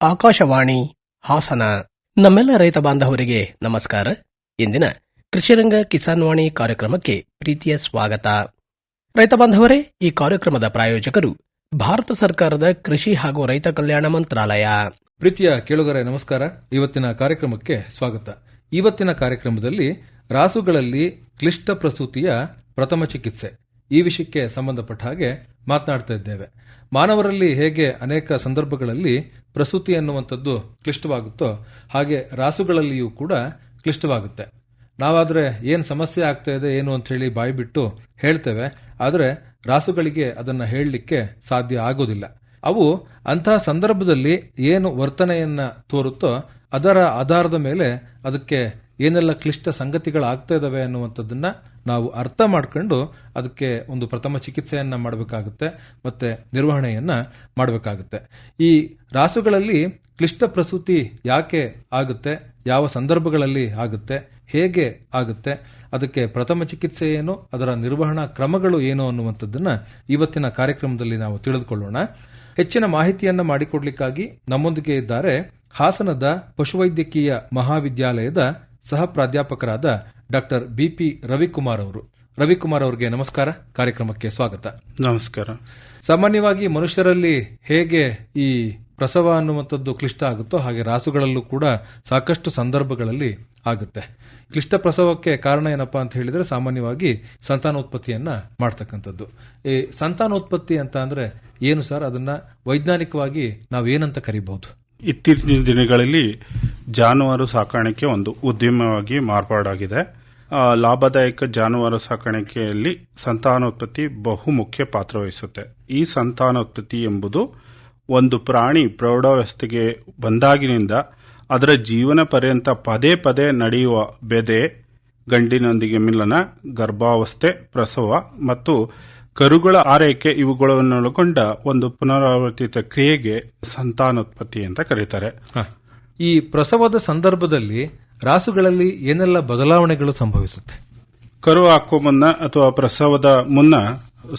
ಆಕಾಶವಾಣಿ ಹಾಸನ. ನಮ್ಮೆಲ್ಲ ರೈತ ಬಾಂಧವರಿಗೆ ನಮಸ್ಕಾರ. ಇಂದಿನ ಕೃಷಿರಂಗ ಕಿಸಾನ್ ವಾಣಿ ಕಾರ್ಯಕ್ರಮಕ್ಕೆ ಪ್ರೀತಿಯ ಸ್ವಾಗತ. ರೈತ ಬಾಂಧವರೇ, ಈ ಕಾರ್ಯಕ್ರಮದ ಪ್ರಾಯೋಜಕರು ಭಾರತ ಸರ್ಕಾರದ ಕೃಷಿ ಹಾಗೂ ರೈತ ಕಲ್ಯಾಣ ಮಂತ್ರಾಲಯ. ಪ್ರೀತಿಯ ಕೇಳುಗರೆ, ನಮಸ್ಕಾರ. ಇವತ್ತಿನ ಕಾರ್ಯಕ್ರಮಕ್ಕೆ ಸ್ವಾಗತ. ಇವತ್ತಿನ ಕಾರ್ಯಕ್ರಮದಲ್ಲಿ ರಾಸುಗಳಲ್ಲಿ ಕ್ಲಿಷ್ಟ ಪ್ರಸೂತಿಯ ಪ್ರಥಮ ಚಿಕಿತ್ಸೆ. ಈ ವಿಷಯಕ್ಕೆ ಸಂಬಂಧಪಟ್ಟ ಹಾಗೆ ಮಾತನಾಡ್ತಾ ಇದ್ದೇವೆ. ಮಾನವರಲ್ಲಿ ಹೇಗೆ ಅನೇಕ ಸಂದರ್ಭಗಳಲ್ಲಿ ಪ್ರಸೂತಿ ಅನ್ನುವಂಥದ್ದು ಕ್ಲಿಷ್ಟವಾಗುತ್ತೋ ಹಾಗೆ ರಾಸುಗಳಲ್ಲಿಯೂ ಕೂಡ ಕ್ಲಿಷ್ಟವಾಗುತ್ತೆ. ನಾವಾದರೆ ಏನು ಸಮಸ್ಯೆ ಆಗ್ತಾ ಇದೆ, ಏನು ಅಂತ ಹೇಳಿ ಬಾಯಿ ಬಿಟ್ಟು ಹೇಳ್ತೇವೆ, ಆದರೆ ರಾಸುಗಳಿಗೆ ಅದನ್ನು ಹೇಳಲಿಕ್ಕೆ ಸಾಧ್ಯ ಆಗೋದಿಲ್ಲ. ಅವು ಅಂತಹ ಸಂದರ್ಭದಲ್ಲಿ ಏನು ವರ್ತನೆಯನ್ನ ತೋರುತ್ತೋ ಅದರ ಆಧಾರದ ಮೇಲೆ ಅದಕ್ಕೆ ಏನೆಲ್ಲ ಕ್ಲಿಷ್ಟ ಸಂಗತಿಗಳಾಗ್ತಾ ಇದ್ದಾವೆ ಅನ್ನುವಂಥದ್ದನ್ನ ನಾವು ಅರ್ಥ ಮಾಡ್ಕೊಂಡು ಅದಕ್ಕೆ ಒಂದು ಪ್ರಥಮ ಚಿಕಿತ್ಸೆಯನ್ನ ಮಾಡಬೇಕಾಗುತ್ತೆ, ಮತ್ತೆ ನಿರ್ವಹಣೆಯನ್ನ ಮಾಡಬೇಕಾಗುತ್ತೆ. ಈ ರಾಸುಗಳಲ್ಲಿ ಕ್ಲಿಷ್ಟ ಪ್ರಸೂತಿ ಯಾಕೆ ಆಗುತ್ತೆ, ಯಾವ ಸಂದರ್ಭಗಳಲ್ಲಿ ಆಗುತ್ತೆ, ಹೇಗೆ ಆಗುತ್ತೆ, ಅದಕ್ಕೆ ಪ್ರಥಮ ಚಿಕಿತ್ಸೆ ಏನು, ಅದರ ನಿರ್ವಹಣಾ ಕ್ರಮಗಳು ಏನು ಅನ್ನುವಂಥದ್ದನ್ನ ಇವತ್ತಿನ ಕಾರ್ಯಕ್ರಮದಲ್ಲಿ ನಾವು ತಿಳಿದುಕೊಳ್ಳೋಣ. ಹೆಚ್ಚಿನ ಮಾಹಿತಿಯನ್ನ ಮಾಡಿಕೊಡ್ಲಿಕ್ಕಾಗಿ ನಮ್ಮೊಂದಿಗೆ ಇದ್ದಾರೆ ಹಾಸನದ ಪಶುವೈದ್ಯಕೀಯ ಮಹಾವಿದ್ಯಾಲಯದ ಸಹ ಪ್ರಾಧ್ಯಾಪಕರಾದ ಡಾಕ್ಟರ್ ಬಿಪಿ ರವಿಕುಮಾರ್ ಅವರು. ರವಿಕುಮಾರ್ ಅವರಿಗೆ ನಮಸ್ಕಾರ. ಕಾರ್ಯಕ್ರಮಕ್ಕೆ ಸ್ವಾಗತ. ನಮಸ್ಕಾರ. ಸಾಮಾನ್ಯವಾಗಿ ಮನುಷ್ಯರಲ್ಲಿ ಹೇಗೆ ಈ ಪ್ರಸವ ಅನ್ನುವಂಥದ್ದು ಕ್ಲಿಷ್ಟ ಆಗುತ್ತೋ ಹಾಗೆ ರಾಸುಗಳಲ್ಲೂ ಕೂಡ ಸಾಕಷ್ಟು ಸಂದರ್ಭಗಳಲ್ಲಿ ಆಗುತ್ತೆ. ಕ್ಲಿಷ್ಟ ಪ್ರಸವಕ್ಕೆ ಕಾರಣ ಏನಪ್ಪಾ ಅಂತ ಹೇಳಿದ್ರೆ ಸಾಮಾನ್ಯವಾಗಿ ಸಂತಾನೋತ್ಪತ್ತಿಯನ್ನ ಮಾಡ್ತಕ್ಕಂಥದ್ದು. ಈ ಸಂತಾನೋತ್ಪತ್ತಿ ಅಂತ ಅಂದ್ರೆ ಏನು ಸರ್? ಅದನ್ನ ವೈಜ್ಞಾನಿಕವಾಗಿ ನಾವೇನಂತ ಕರಿಬಹುದು? ಇತ್ತೀಚಿನ ದಿನಗಳಲ್ಲಿ ಜಾನುವಾರು ಸಾಕಾಣಿಕೆ ಒಂದು ಉದ್ಯಮವಾಗಿ ಮಾರ್ಪಾಡಾಗಿದೆ. ಲಾಭದಾಯಕ ಜಾನುವಾರು ಸಾಕಾಣಿಕೆಯಲ್ಲಿ ಸಂತಾನೋತ್ಪತ್ತಿ ಬಹುಮುಖ್ಯ ಪಾತ್ರ ವಹಿಸುತ್ತೆ. ಈ ಸಂತಾನೋತ್ಪತ್ತಿ ಎಂಬುದು ಒಂದು ಪ್ರಾಣಿ ಪ್ರೌಢಾವಸ್ಥೆಗೆ ಬಂದಾಗಿನಿಂದ ಅದರ ಜೀವನ ಪರ್ಯಂತ ಪದೇ ಪದೇ ನಡೆಯುವ ಬೆದೆ, ಗಂಡಿನೊಂದಿಗೆ ಮಿಲನ, ಗರ್ಭಾವಸ್ಥೆ, ಪ್ರಸವ ಮತ್ತು ಕರುಗಳ ಆರೈಕೆ ಇವುಗಳನ್ನೊಳಗೊಂಡ ಒಂದು ಪುನರಾವರ್ತಿತ ಕ್ರಿಯೆಗೆ ಸಂತಾನೋತ್ಪತ್ತಿ ಅಂತ ಕರೀತಾರೆ. ಈ ಪ್ರಸವದ ಸಂದರ್ಭದಲ್ಲಿ ರಾಸುಗಳಲ್ಲಿ ಏನೆಲ್ಲ ಬದಲಾವಣೆಗಳು ಸಂಭವಿಸುತ್ತೆ? ಕರು ಹಾಕುವ ಮುನ್ನ ಅಥವಾ ಪ್ರಸವದ ಮುನ್ನ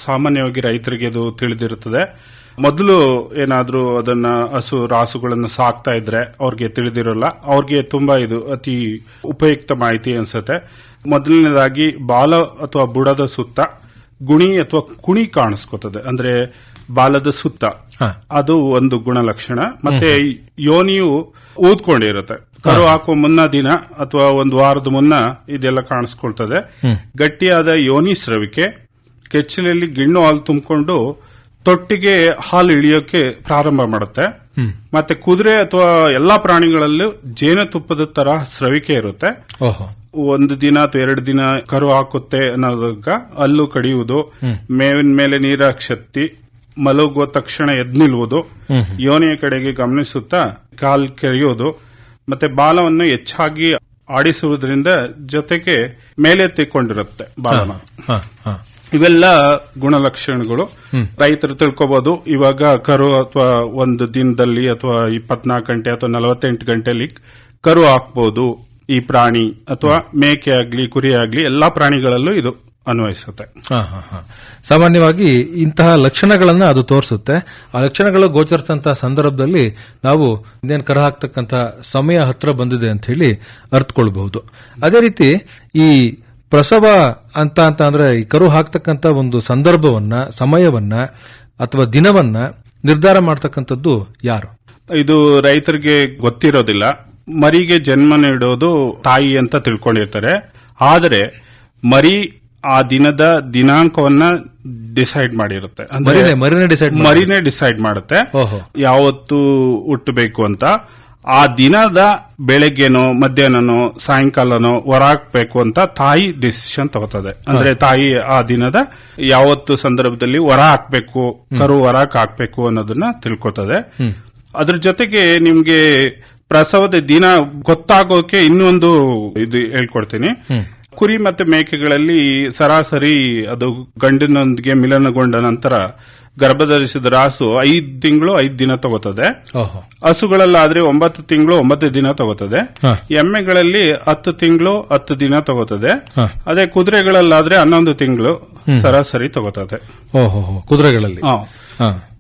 ಸಾಮಾನ್ಯವಾಗಿ ರೈತರಿಗೆ ಅದು ತಿಳಿದಿರುತ್ತದೆ. ಮೊದಲು ಏನಾದರೂ ಅದನ್ನ ಹಸು ರಾಸುಗಳನ್ನು ಸಾಕ್ತಾ ಇದ್ರೆ ಅವ್ರಿಗೆ ತಿಳಿದಿರಲ್ಲ. ಅವ್ರಿಗೆ ತುಂಬಾ ಇದು ಅತಿ ಉಪಯುಕ್ತ ಮಾಹಿತಿ ಅನ್ಸುತ್ತೆ. ಮೊದಲನೇದಾಗಿ ಬಾಲ ಅಥವಾ ಬುಡದ ಸುತ್ತ ಗುಣಿ ಅಥವಾ ಕುಣಿ ಕಾಣಿಸ್ಕೊತದೆ. ಅಂದ್ರೆ ಬಾಲದ ಸುತ್ತ. ಅದು ಒಂದು ಗುಣಲಕ್ಷಣ. ಮತ್ತೆ ಯೋನಿಯು ಊದ್ಕೊಂಡಿರುತ್ತೆ. ಕರು ಹಾಕುವ ಮುನ್ನ ದಿನ ಅಥವಾ ಒಂದು ವಾರದ ಮುನ್ನ ಇದೆಲ್ಲ ಕಾಣಿಸ್ಕೊಳ್ತದೆ. ಗಟ್ಟಿಯಾದ ಯೋನಿ ಸ್ರವಿಕೆ ಕೆಚ್ಚಲಲ್ಲಿ ಗಿಣ್ಣು ಹಾಲು ತುಂಬಿಕೊಂಡು ತೊಟ್ಟಿಗೆ ಹಾಲು ಇಳಿಯೋಕೆ ಪ್ರಾರಂಭ ಮಾಡುತ್ತೆ. ಮತ್ತೆ ಕುದುರೆ ಅಥವಾ ಎಲ್ಲಾ ಪ್ರಾಣಿಗಳಲ್ಲೂ ಜೇನುತುಪ್ಪದ ತರ ಸ್ರವಿಕೆ ಇರುತ್ತೆ. ಒಂದು ದಿನ ಅಥವಾ ಎರಡು ದಿನ ಕರು ಹಾಕುತ್ತೆ ಅನ್ನೋದಾಗ ಅಲ್ಲೂ ಕಡಿಯುವುದು ಮೇವಿನ ಮೇಲೆ ನೀರಾಕ್ಷತ್ತಿ ಮಲಗುವ ತಕ್ಷಣ ಎದ್ ನಿಲ್ಲುವುದು ಯೋನಿಯ ಕಡೆಗೆ ಗಮನಿಸುತ್ತಾ ಕಾಲ್ ಕೆರೆಯುವುದು ಮತ್ತೆ ಬಾಲವನ್ನು ಹೆಚ್ಚಾಗಿ ಆಡಿಸುವುದರಿಂದ ಜೊತೆಗೆ ಮೇಲೆತ್ತಿಕೊಂಡಿರುತ್ತೆ ಬಾಲನ. ಇವೆಲ್ಲ ಗುಣಲಕ್ಷಣಗಳು. ರೈತರು ತಿಳ್ಕೊಬಹುದು ಇವಾಗ ಕರು ಅಥವಾ ಒಂದು ದಿನದಲ್ಲಿ ಅಥವಾ ಇಪ್ಪತ್ನಾಲ್ಕು ಗಂಟೆ ಅಥವಾ ನಲವತ್ತೆಂಟು ಗಂಟೆಯಲ್ಲಿ ಕರು ಹಾಕ್ಬಹುದು ಈ ಪ್ರಾಣಿ ಅಥವಾ ಮೇಕೆ ಆಗ್ಲಿ ಕುರಿ ಆಗ್ಲಿ ಎಲ್ಲಾ ಪ್ರಾಣಿಗಳಲ್ಲೂ ಇದು. ಅನ್ವಯಿಸುತ್ತೆ. ಹ, ಹ, ಹ. ಸಾಮಾನ್ಯವಾಗಿ ಇಂತಹ ಲಕ್ಷಣಗಳನ್ನು ಅದು ತೋರಿಸುತ್ತೆ. ಆ ಲಕ್ಷಣಗಳು ಗೋಚರಿಸಿದಂತಹ ಸಂದರ್ಭದಲ್ಲಿ ನಾವು ಇನ್ನೇನು ಕರ ಹಾಕ್ತಕ್ಕಂಥ ಸಮಯ ಹತ್ರ ಬಂದಿದೆ ಅಂತ ಹೇಳಿ ಅರ್ಥಕೊಳ್ಬಹುದು. ಅದೇ ರೀತಿ ಈ ಪ್ರಸವ ಅಂತ ಅಂತ ಅಂದ್ರೆ ಈ ಕರು ಹಾಕ್ತಕ್ಕಂಥ ಒಂದು ಸಂದರ್ಭವನ್ನ ಸಮಯವನ್ನ ಅಥವಾ ದಿನವನ್ನ ನಿರ್ಧಾರ ಮಾಡ್ತಕ್ಕಂಥದ್ದು ಯಾರು? ಇದು ರೈತರಿಗೆ ಗೊತ್ತಿರೋದಿಲ್ಲ. ಮರಿಗೆ ಜನ್ಮ ನೀಡೋದು ತಾಯಿ ಅಂತ ತಿಳ್ಕೊಂಡಿರ್ತಾರೆ. ಆದರೆ ಮರಿ ಆ ದಿನದ ದಿನಾಂಕವನ್ನ ಡಿಸೈಡ್ ಮಾಡಿರುತ್ತೆ. ಅಂದ್ರೆ ಮರಿನೇ ಮರಿನೇ ಡಿಸೈಡ್ ಮರಿನೇ ಡಿಸೈಡ್ ಮಾಡುತ್ತೆ. ಯಾವತ್ತು ಹುಟ್ಟಬೇಕು ಅಂತ. ಆ ದಿನದ ಬೆಳಗ್ಗೆನೋ ಮಧ್ಯಾಹ್ನನೋ ಸಾಯಂಕಾಲನೋ ಹೊರಾಕ್ಬೇಕು ಅಂತ ತಾಯಿ ಡಿಸಿಷನ್ ತಗೋತದೆ. ಅಂದ್ರೆ ತಾಯಿ ಆ ದಿನದ ಯಾವತ್ತು ಸಂದರ್ಭದಲ್ಲಿ ಹೊರ ಹಾಕ್ಬೇಕು ಕರು ಹೊರಕ್ ಹಾಕ್ಬೇಕು ಅನ್ನೋದನ್ನ ತಿಳ್ಕೊತದೆ. ಅದ್ರ ಜೊತೆಗೆ ನಿಮ್ಗೆ ಪ್ರಸವದ ದಿನ ಗೊತ್ತಾಗೋಕೆ ಇನ್ನೊಂದು ಇದು ಹೇಳ್ಕೊಡ್ತೀನಿ. ಕುರಿ ಮತ್ತೆ ಮೇಕೆಗಳಲ್ಲಿ ಸರಾಸರಿ ಅದು ಗಂಡಿನೊಂದಿಗೆ ಮಿಲನಗೊಂಡ ನಂತರ ಗರ್ಭಧರಿಸಿದ ರಾಸು ಐದ್ ತಿಂಗಳು ಐದ್ ದಿನ ತಗೋತದೆ. ಹಸುಗಳಲ್ಲಾದ್ರೆ ಒಂಬತ್ತು ತಿಂಗಳು ಒಂಬತ್ತು ದಿನ ತಗೋತದೆ. ಎಮ್ಮೆಗಳಲ್ಲಿ ಹತ್ತು ತಿಂಗಳು ಹತ್ತು ದಿನ ತಗೋತದೆ. ಅದೇ ಕುದುರೆಗಳಲ್ಲಾದ್ರೆ ಹನ್ನೊಂದು ತಿಂಗಳು ಸರಾಸರಿ ತಗೋತದೆ. ಕುದುರೆಗಳಲ್ಲಿ.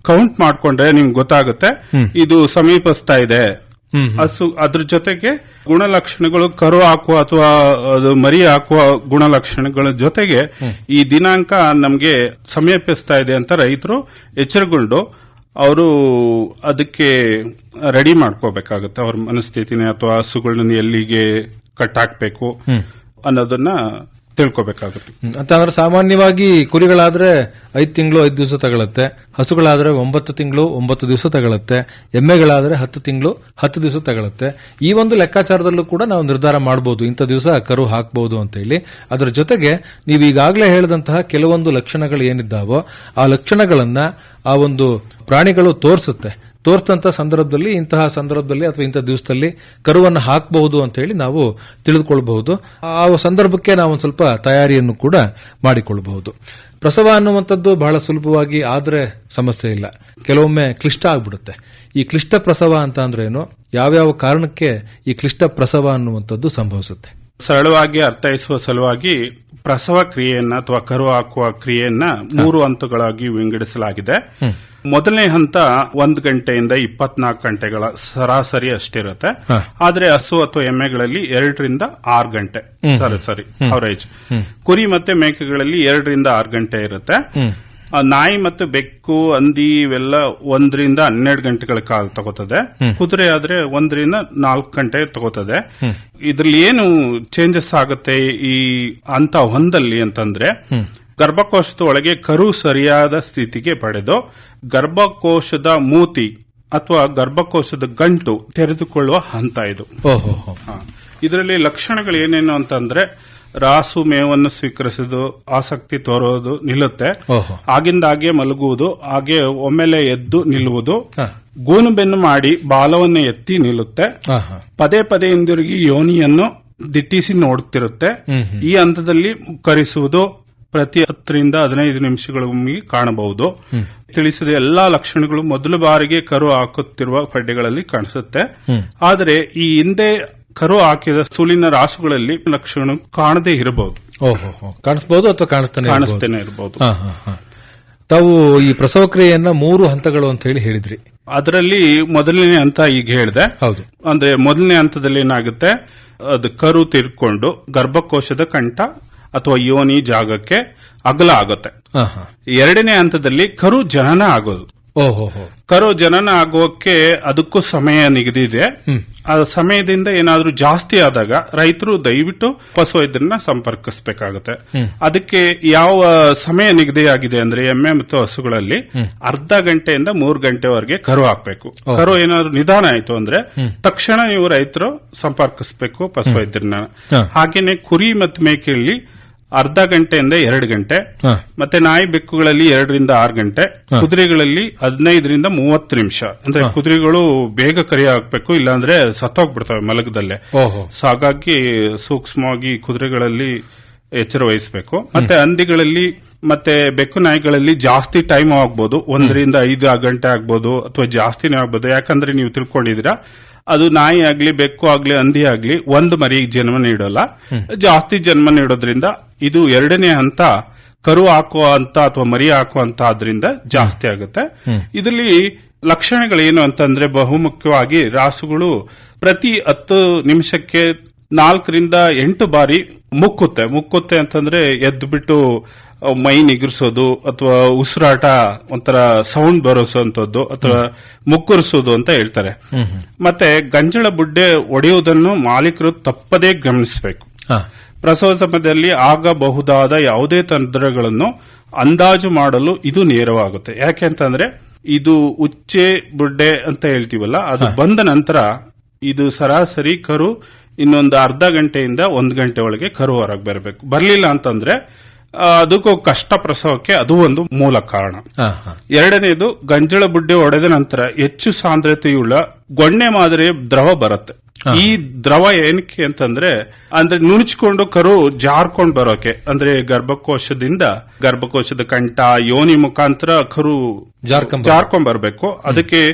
ಕೌಂಟ್ ಮಾಡ್ಕೊಂಡ್ರೆ ನಿಮ್ಗೆ ಗೊತ್ತಾಗುತ್ತೆ. ಇದು ಸಮೀಪಿಸ್ತಾ ಇದೆ. ಹಸು ಅದ್ರ ಜೊತೆಗೆ ಗುಣಲಕ್ಷಣಗಳು ಕರು ಹಾಕುವ ಅಥವಾ ಅದು ಮರಿ ಹಾಕುವ ಗುಣಲಕ್ಷಣಗಳ ಜೊತೆಗೆ ಈ ದಿನಾಂಕ ನಮ್ಗೆ ಸಮೀಪಿಸ್ತಾ ಇದೆ ಅಂತ ರೈತರು ಎಚ್ಚರಗೊಂಡು ಅವರು ಅದಕ್ಕೆ ರೆಡಿ ಮಾಡ್ಕೋಬೇಕಾಗುತ್ತೆ. ಅವ್ರ ಮನಸ್ಥಿತಿನೇ ಅಥವಾ ಹಸುಗಳನ್ನ ಎಲ್ಲಿಗೆ ಕಟ್ಟಾಕ್ಬೇಕು ಅನ್ನೋದನ್ನ ತಿಳ್ಕೊಬೇಕಾಗುತ್ತೆ. ಅಂತ ಅಂದ್ರೆ ಸಾಮಾನ್ಯವಾಗಿ ಕುರಿಗಳಾದ್ರೆ ಐದು ತಿಂಗಳು ಐದು ದಿವಸ ತಗೊಳುತ್ತೆ. ಹಸುಗಳಾದ್ರೆ ಒಂಬತ್ತು ತಿಂಗಳು ಒಂಬತ್ತು ದಿವಸ ತಗೊಳುತ್ತೆ. ಎಮ್ಮೆಗಳಾದ್ರೆ ಹತ್ತು ತಿಂಗಳು ಹತ್ತು ದಿವಸ ತಗೊಳುತ್ತೆ. ಈ ಒಂದು ಲೆಕ್ಕಾಚಾರದಲ್ಲೂ ಕೂಡ ನಾವು ನಿರ್ಧಾರ ಮಾಡಬಹುದು ಇಂಥ ದಿವಸ ಕರು ಹಾಕಬಹುದು ಅಂತ ಹೇಳಿ. ಅದರ ಜೊತೆಗೆ ನೀವು ಈಗಾಗಲೇ ಹೇಳಿದಂತಹ ಕೆಲವೊಂದು ಲಕ್ಷಣಗಳು ಏನಿದ್ದಾವೋ, ಆ ಲಕ್ಷಣಗಳನ್ನ ಆ ಒಂದು ಪ್ರಾಣಿಗಳು ತೋರಿಸುತ್ತೆ. ತೋರಿಸಿದಂತ ಸಂದರ್ಭದಲ್ಲಿ, ಇಂತಹ ಸಂದರ್ಭದಲ್ಲಿ ಅಥವಾ ಇಂಥ ದಿವಸದಲ್ಲಿ ಕರುವನ್ನು ಹಾಕಬಹುದು ಅಂತ ಹೇಳಿ ನಾವು ತಿಳಿದುಕೊಳ್ಳಬಹುದು ಆ ಸಂದರ್ಭಕ್ಕೆ ನಾವು ಸ್ವಲ್ಪ ತಯಾರಿಯನ್ನು ಕೂಡ ಮಾಡಿಕೊಳ್ಳಬಹುದು ಪ್ರಸವ ಅನ್ನುವಂಥದ್ದು ಬಹಳ ಸುಲಭವಾಗಿ ಆದರೆ ಸಮಸ್ಯೆ ಇಲ್ಲ. ಕೆಲವೊಮ್ಮೆ ಕ್ಲಿಷ್ಟ ಆಗ್ಬಿಡುತ್ತೆ. ಈ ಕ್ಲಿಷ್ಟ ಪ್ರಸವ ಅಂತ ಅಂದ್ರೆ ಏನು? ಯಾವ್ಯಾವ ಕಾರಣಕ್ಕೆ ಈ ಕ್ಲಿಷ್ಟ ಪ್ರಸವ ಅನ್ನುವಂಥದ್ದು ಸಂಭವಿಸುತ್ತೆ? ಸರಳವಾಗಿ ಅರ್ಥೈಸುವ ಸಲುವಾಗಿ ಪ್ರಸವ ಕ್ರಿಯೆಯನ್ನ ಅಥವಾ ಕರು ಹಾಕುವ ಕ್ರಿಯೆಯನ್ನ ಮೂರು ಹಂತಗಳಾಗಿ ವಿಂಗಡಿಸಲಾಗಿದೆ. ಮೊದಲನೇ ಹಂತ ಒಂದು ಗಂಟೆಯಿಂದ ಇಪ್ಪತ್ನಾಲ್ಕು ಗಂಟೆಗಳ ಸರಾಸರಿ ಅಷ್ಟಿರುತ್ತೆ ಆದ್ರೆ ಹಸು ಅಥವಾ ಎಮ್ಮೆಗಳಲ್ಲಿ ಎರಡರಿಂದ ಆರು ಗಂಟೆ. ಸರಿ ಸರಿ. ಅವರೇಜ್ ಕುರಿ ಮತ್ತೆ ಮೇಕೆಗಳಲ್ಲಿ ಎರಡರಿಂದ ಆರು ಗಂಟೆ ಇರುತ್ತೆ. ನಾಯಿ ಮತ್ತು ಬೆಕ್ಕು ಹಂದಿ ಇವೆಲ್ಲ ಒಂದರಿಂದ ಹನ್ನೆರಡು ಗಂಟೆಗಳ ಕಾಲ ತಗೋತದೆ. ಕುದುರೆ ಆದ್ರೆ ಒಂದರಿಂದ ನಾಲ್ಕು ಗಂಟೆ ತಗೋತದೆ. ಇದ್ರಲ್ಲಿ ಏನು ಚೇಂಜಸ್ ಆಗುತ್ತೆ ಈ ಅಂತ ಹೊಂದಲ್ಲಿ ಅಂತಂದ್ರೆ ಗರ್ಭಕೋಶದ ಒಳಗೆ ಕರು ಸರಿಯಾದ ಸ್ಥಿತಿಗೆ ಪಡೆದು ಗರ್ಭಕೋಶದ ಮೂತಿ ಅಥವಾ ಗರ್ಭಕೋಶದ ಗಂಟು ತೆರೆದುಕೊಳ್ಳುವ ಹಂತ ಇದು. ಇದರಲ್ಲಿ ಲಕ್ಷಣಗಳು ಏನೇನು ಅಂತಂದ್ರೆ ರಾಸು ಮೇವನ್ನು ಸ್ವೀಕರಿಸೋದು ಆಸಕ್ತಿ ತೋರೋದು ನಿಲ್ಲುತ್ತೆ. ಆಗಿಂದಾಗೆ ಮಲಗುವುದು ಹಾಗೆ ಒಮ್ಮೆಲೆ ಎದ್ದು ನಿಲ್ಲುವುದು. ಗೂನು ಬೆನ್ನು ಮಾಡಿ ಬಾಲವನ್ನು ಎತ್ತಿ ನಿಲ್ಲುತ್ತೆ. ಪದೇ ಪದೇ ಹಿಂದಿರುಗಿ ಯೋನಿಯನ್ನು ದಿಟ್ಟಿಸಿ ನೋಡುತ್ತಿರುತ್ತೆ ಈ ಹಂತದಲ್ಲಿ ಕರಿಸುವುದು ಪ್ರತಿ ಹತ್ತರಿಂದ ಹದಿನೈದು ನಿಮಿಷಗಳಿಗೊಮ್ಮೆ ಕಾಣಬಹುದು. ತಿಳಿಸಿದ ಎಲ್ಲಾ ಲಕ್ಷಣಗಳು ಮೊದಲ ಬಾರಿಗೆ ಕರು ಹಾಕುತ್ತಿರುವ ಪಡ್ಡೆಗಳಲ್ಲಿ ಕಾಣಿಸುತ್ತೆ. ಆದರೆ ಈ ಹಿಂದೆ ಕರು ಹಾಕಿದ ಸುಳಿನ ರಾಸುಗಳಲ್ಲಿ ಲಕ್ಷಣ ಕಾಣದೇ ಇರಬಹುದು. ಕಾಣಿಸಬಹುದು ಅಥವಾ ಕಾಣಿಸ್ತಾನೆ? ಕಾಣಿಸ್ತೇನೆ ಇರಬಹುದು. ತಾವು ಈ ಪ್ರಸವ ಕ್ರಿಯೆಯನ್ನ ಮೂರು ಹಂತಗಳು ಅಂತ ಹೇಳಿ ಹೇಳಿದ್ರಿ. ಅದರಲ್ಲಿ ಮೊದಲನೇ ಹಂತ ಈಗ ಹೇಳಿದೆ. ಹೌದು. ಅಂದ್ರೆ ಮೊದಲನೇ ಹಂತದಲ್ಲಿ ಏನಾಗುತ್ತೆ? ಅದು ಕರು ತಿರ್ಕೊಂಡು ಗರ್ಭಕೋಶದ ಕಂಠ ಅಥವಾ ಯೋನಿ ಜಾಗಕ್ಕೆ ಅಗಲ ಆಗುತ್ತೆ. ಎರಡನೇ ಹಂತದಲ್ಲಿ ಕರು ಜನನ ಆಗೋದು. ಕರು ಜನನ ಆಗೋಕೆ ಅದಕ್ಕೂ ಸಮಯ ನಿಗದಿ ಇದೆ ಆ ಸಮಯದಿಂದ ಏನಾದರೂ ಜಾಸ್ತಿ ಆದಾಗ ರೈತರು ದಯವಿಟ್ಟು ಪಶುವೈದ್ಯರನ್ನ ಸಂಪರ್ಕಿಸಬೇಕಾಗುತ್ತೆ. ಅದಕ್ಕೆ ಯಾವ ಸಮಯ ನಿಗದಿಯಾಗಿದೆ ಅಂದ್ರೆ ಎಮ್ಮೆ ಮತ್ತು ಹಸುಗಳಲ್ಲಿ ಅರ್ಧ ಗಂಟೆಯಿಂದ ಮೂರು ಗಂಟೆವರೆಗೆ ಕರು ಹಾಕ್ಬೇಕು. ಕರು ಏನಾದ್ರೂ ನಿಧಾನ ಆಯ್ತು ಅಂದ್ರೆ ತಕ್ಷಣ ನೀವು ರೈತರು ಸಂಪರ್ಕಿಸಬೇಕು ಪಶುವೈದ್ಯರನ್ನ ಹಾಗೇನೆ ಕುರಿ ಮತ್ತು ಮೇಕೆಯಲ್ಲಿ ಅರ್ಧ ಗಂಟೆಯಿಂದ ಎರಡು ಗಂಟೆ ಮತ್ತೆ ನಾಯಿ ಬೆಕ್ಕುಗಳಲ್ಲಿ ಎರಡರಿಂದ ಆರು ಗಂಟೆ ಕುದುರೆಗಳಲ್ಲಿ ಹದಿನೈದರಿಂದ ಮೂವತ್ತು ನಿಮಿಷ. ಅಂದ್ರೆ ಕುದುರೆಗಳು ಬೇಗ ಕರಿ ಹಾಕ್ಬೇಕು ಇಲ್ಲಾಂದ್ರೆ ಸತ್ತೋಗ್ಬಿಡ್ತವೆ ಮಲಗದಲ್ಲೇ. ಸೊ ಹಾಗಾಗಿ ಸೂಕ್ಷ್ಮವಾಗಿ ಕುದುರೆಗಳಲ್ಲಿ ಎಚ್ಚರ ವಹಿಸಬೇಕು. ಮತ್ತೆ ಹಂದಿಗಳಲ್ಲಿ ಮತ್ತೆ ಬೆಕ್ಕು ನಾಯಿಗಳಲ್ಲಿ ಜಾಸ್ತಿ ಟೈಮ್ ಆಗ್ಬೋದು. ಒಂದರಿಂದ ಐದು ಗಂಟೆ ಆಗ್ಬೋದು ಅಥವಾ ಜಾಸ್ತಿನೇ ಆಗ್ಬೋದು. ಯಾಕಂದ್ರೆ ನೀವು ತಿಳ್ಕೊಂಡಿದ್ದೀರಾ ಅದು ನಾಯಿ ಆಗ್ಲಿ ಬೆಕ್ಕು ಆಗ್ಲಿ ಹಂದಿ ಆಗ್ಲಿ ಒಂದು ಮರಿ ಜನ್ಮ ನೀಡೋಲ್ಲ. ಜಾಸ್ತಿ ಜನ್ಮ ನೀಡೋದ್ರಿಂದ ಇದು ಎರಡನೇ ಹಂತ ಕರು ಹಾಕುವ ಅಂತ ಅಥವಾ ಮರಿ ಹಾಕುವ ಅಂತ ಆದ್ರಿಂದ ಜಾಸ್ತಿ ಆಗುತ್ತೆ. ಇದರಲ್ಲಿ ಲಕ್ಷಣಗಳೇನು ಅಂತಂದ್ರೆ ಬಹುಮುಖ್ಯವಾಗಿ ರಾಸುಗಳು ಪ್ರತಿ ಹತ್ತು ನಿಮಿಷಕ್ಕೆ ನಾಲ್ಕರಿಂದ ಎಂಟು ಬಾರಿ ಮುಕ್ಕುತ್ತೆ. ಮುಕ್ಕುತ್ತೆ ಅಂತಂದ್ರೆ ಎದ್ದು ಬಿಟ್ಟು ಅಹ್, ಮೈ ನಿಗರ್ಸೋದು ಅಥವಾ ಉಸಿರಾಟ ಒಂಥರ ಸೌಂಡ್ ಬರೋಸುವಂತದ್ದು ಅಥವಾ ಮುಕ್ಕುರಿಸೋದು ಅಂತ ಹೇಳ್ತಾರೆ. ಮತ್ತೆ ಗಂಜಳ ಬುಡ್ಡೆ ಒಡೆಯುವುದನ್ನು ಮಾಲೀಕರು ತಪ್ಪದೇ ಗಮನಿಸಬೇಕು. ಪ್ರಸವ ಸಮಯದಲ್ಲಿ ಆಗಬಹುದಾದ ಯಾವುದೇ ತಂತ್ರಗಳನ್ನು ಅಂದಾಜು ಮಾಡಲು ಇದು ನೇರವಾಗುತ್ತೆ. ಯಾಕೆ ಅಂತಂದ್ರೆ ಇದು ಉಚ್ಚೆ ಬುಡ್ಡೆ ಅಂತ ಹೇಳ್ತೀವಲ್ಲ ಅದು ಬಂದ ನಂತರ ಇದು ಸರಾಸರಿ ಕರು ಇನ್ನೊಂದು ಅರ್ಧ ಗಂಟೆಯಿಂದ ಒಂದು ಗಂಟೆ ಒಳಗೆ ಕರು ಹೊರಗೆ ಬರಬೇಕು. ಬರಲಿಲ್ಲ ಅಂತಂದ್ರೆ ಅದಕ್ಕೂ ಕಷ್ಟ ಪ್ರಸವಕ್ಕೆ ಅದು ಒಂದು ಮೂಲ ಕಾರಣ. ಎರಡನೇದು ಗಂಜಳ ಬುಡ್ಡೆ ಒಡೆದ ನಂತರ ಹೆಚ್ಚು ಸಾಂದ್ರತೆಯುಳ್ಳ ಗೊಣ್ಣೆ ಮಾದರಿಯ ದ್ರವ ಬರುತ್ತೆ. ಈ ದ್ರವ ಏನಕ್ಕೆ ಅಂತಂದ್ರೆ ಅಂದ್ರೆ ನುಣುಚ್ಕೊಂಡು ಕರು ಜಾರ್ಕೊಂಡು ಬರೋಕೆ ಅಂದ್ರೆ ಗರ್ಭಕೋಶದಿಂದ ಗರ್ಭಕೋಶದ ಕಂಠ ಯೋನಿ ಮುಖಾಂತರ ಕರು ಜಾರ್ಕೊಂಡ್ ಬರಬೇಕು. ಅದಕ್ಕೆ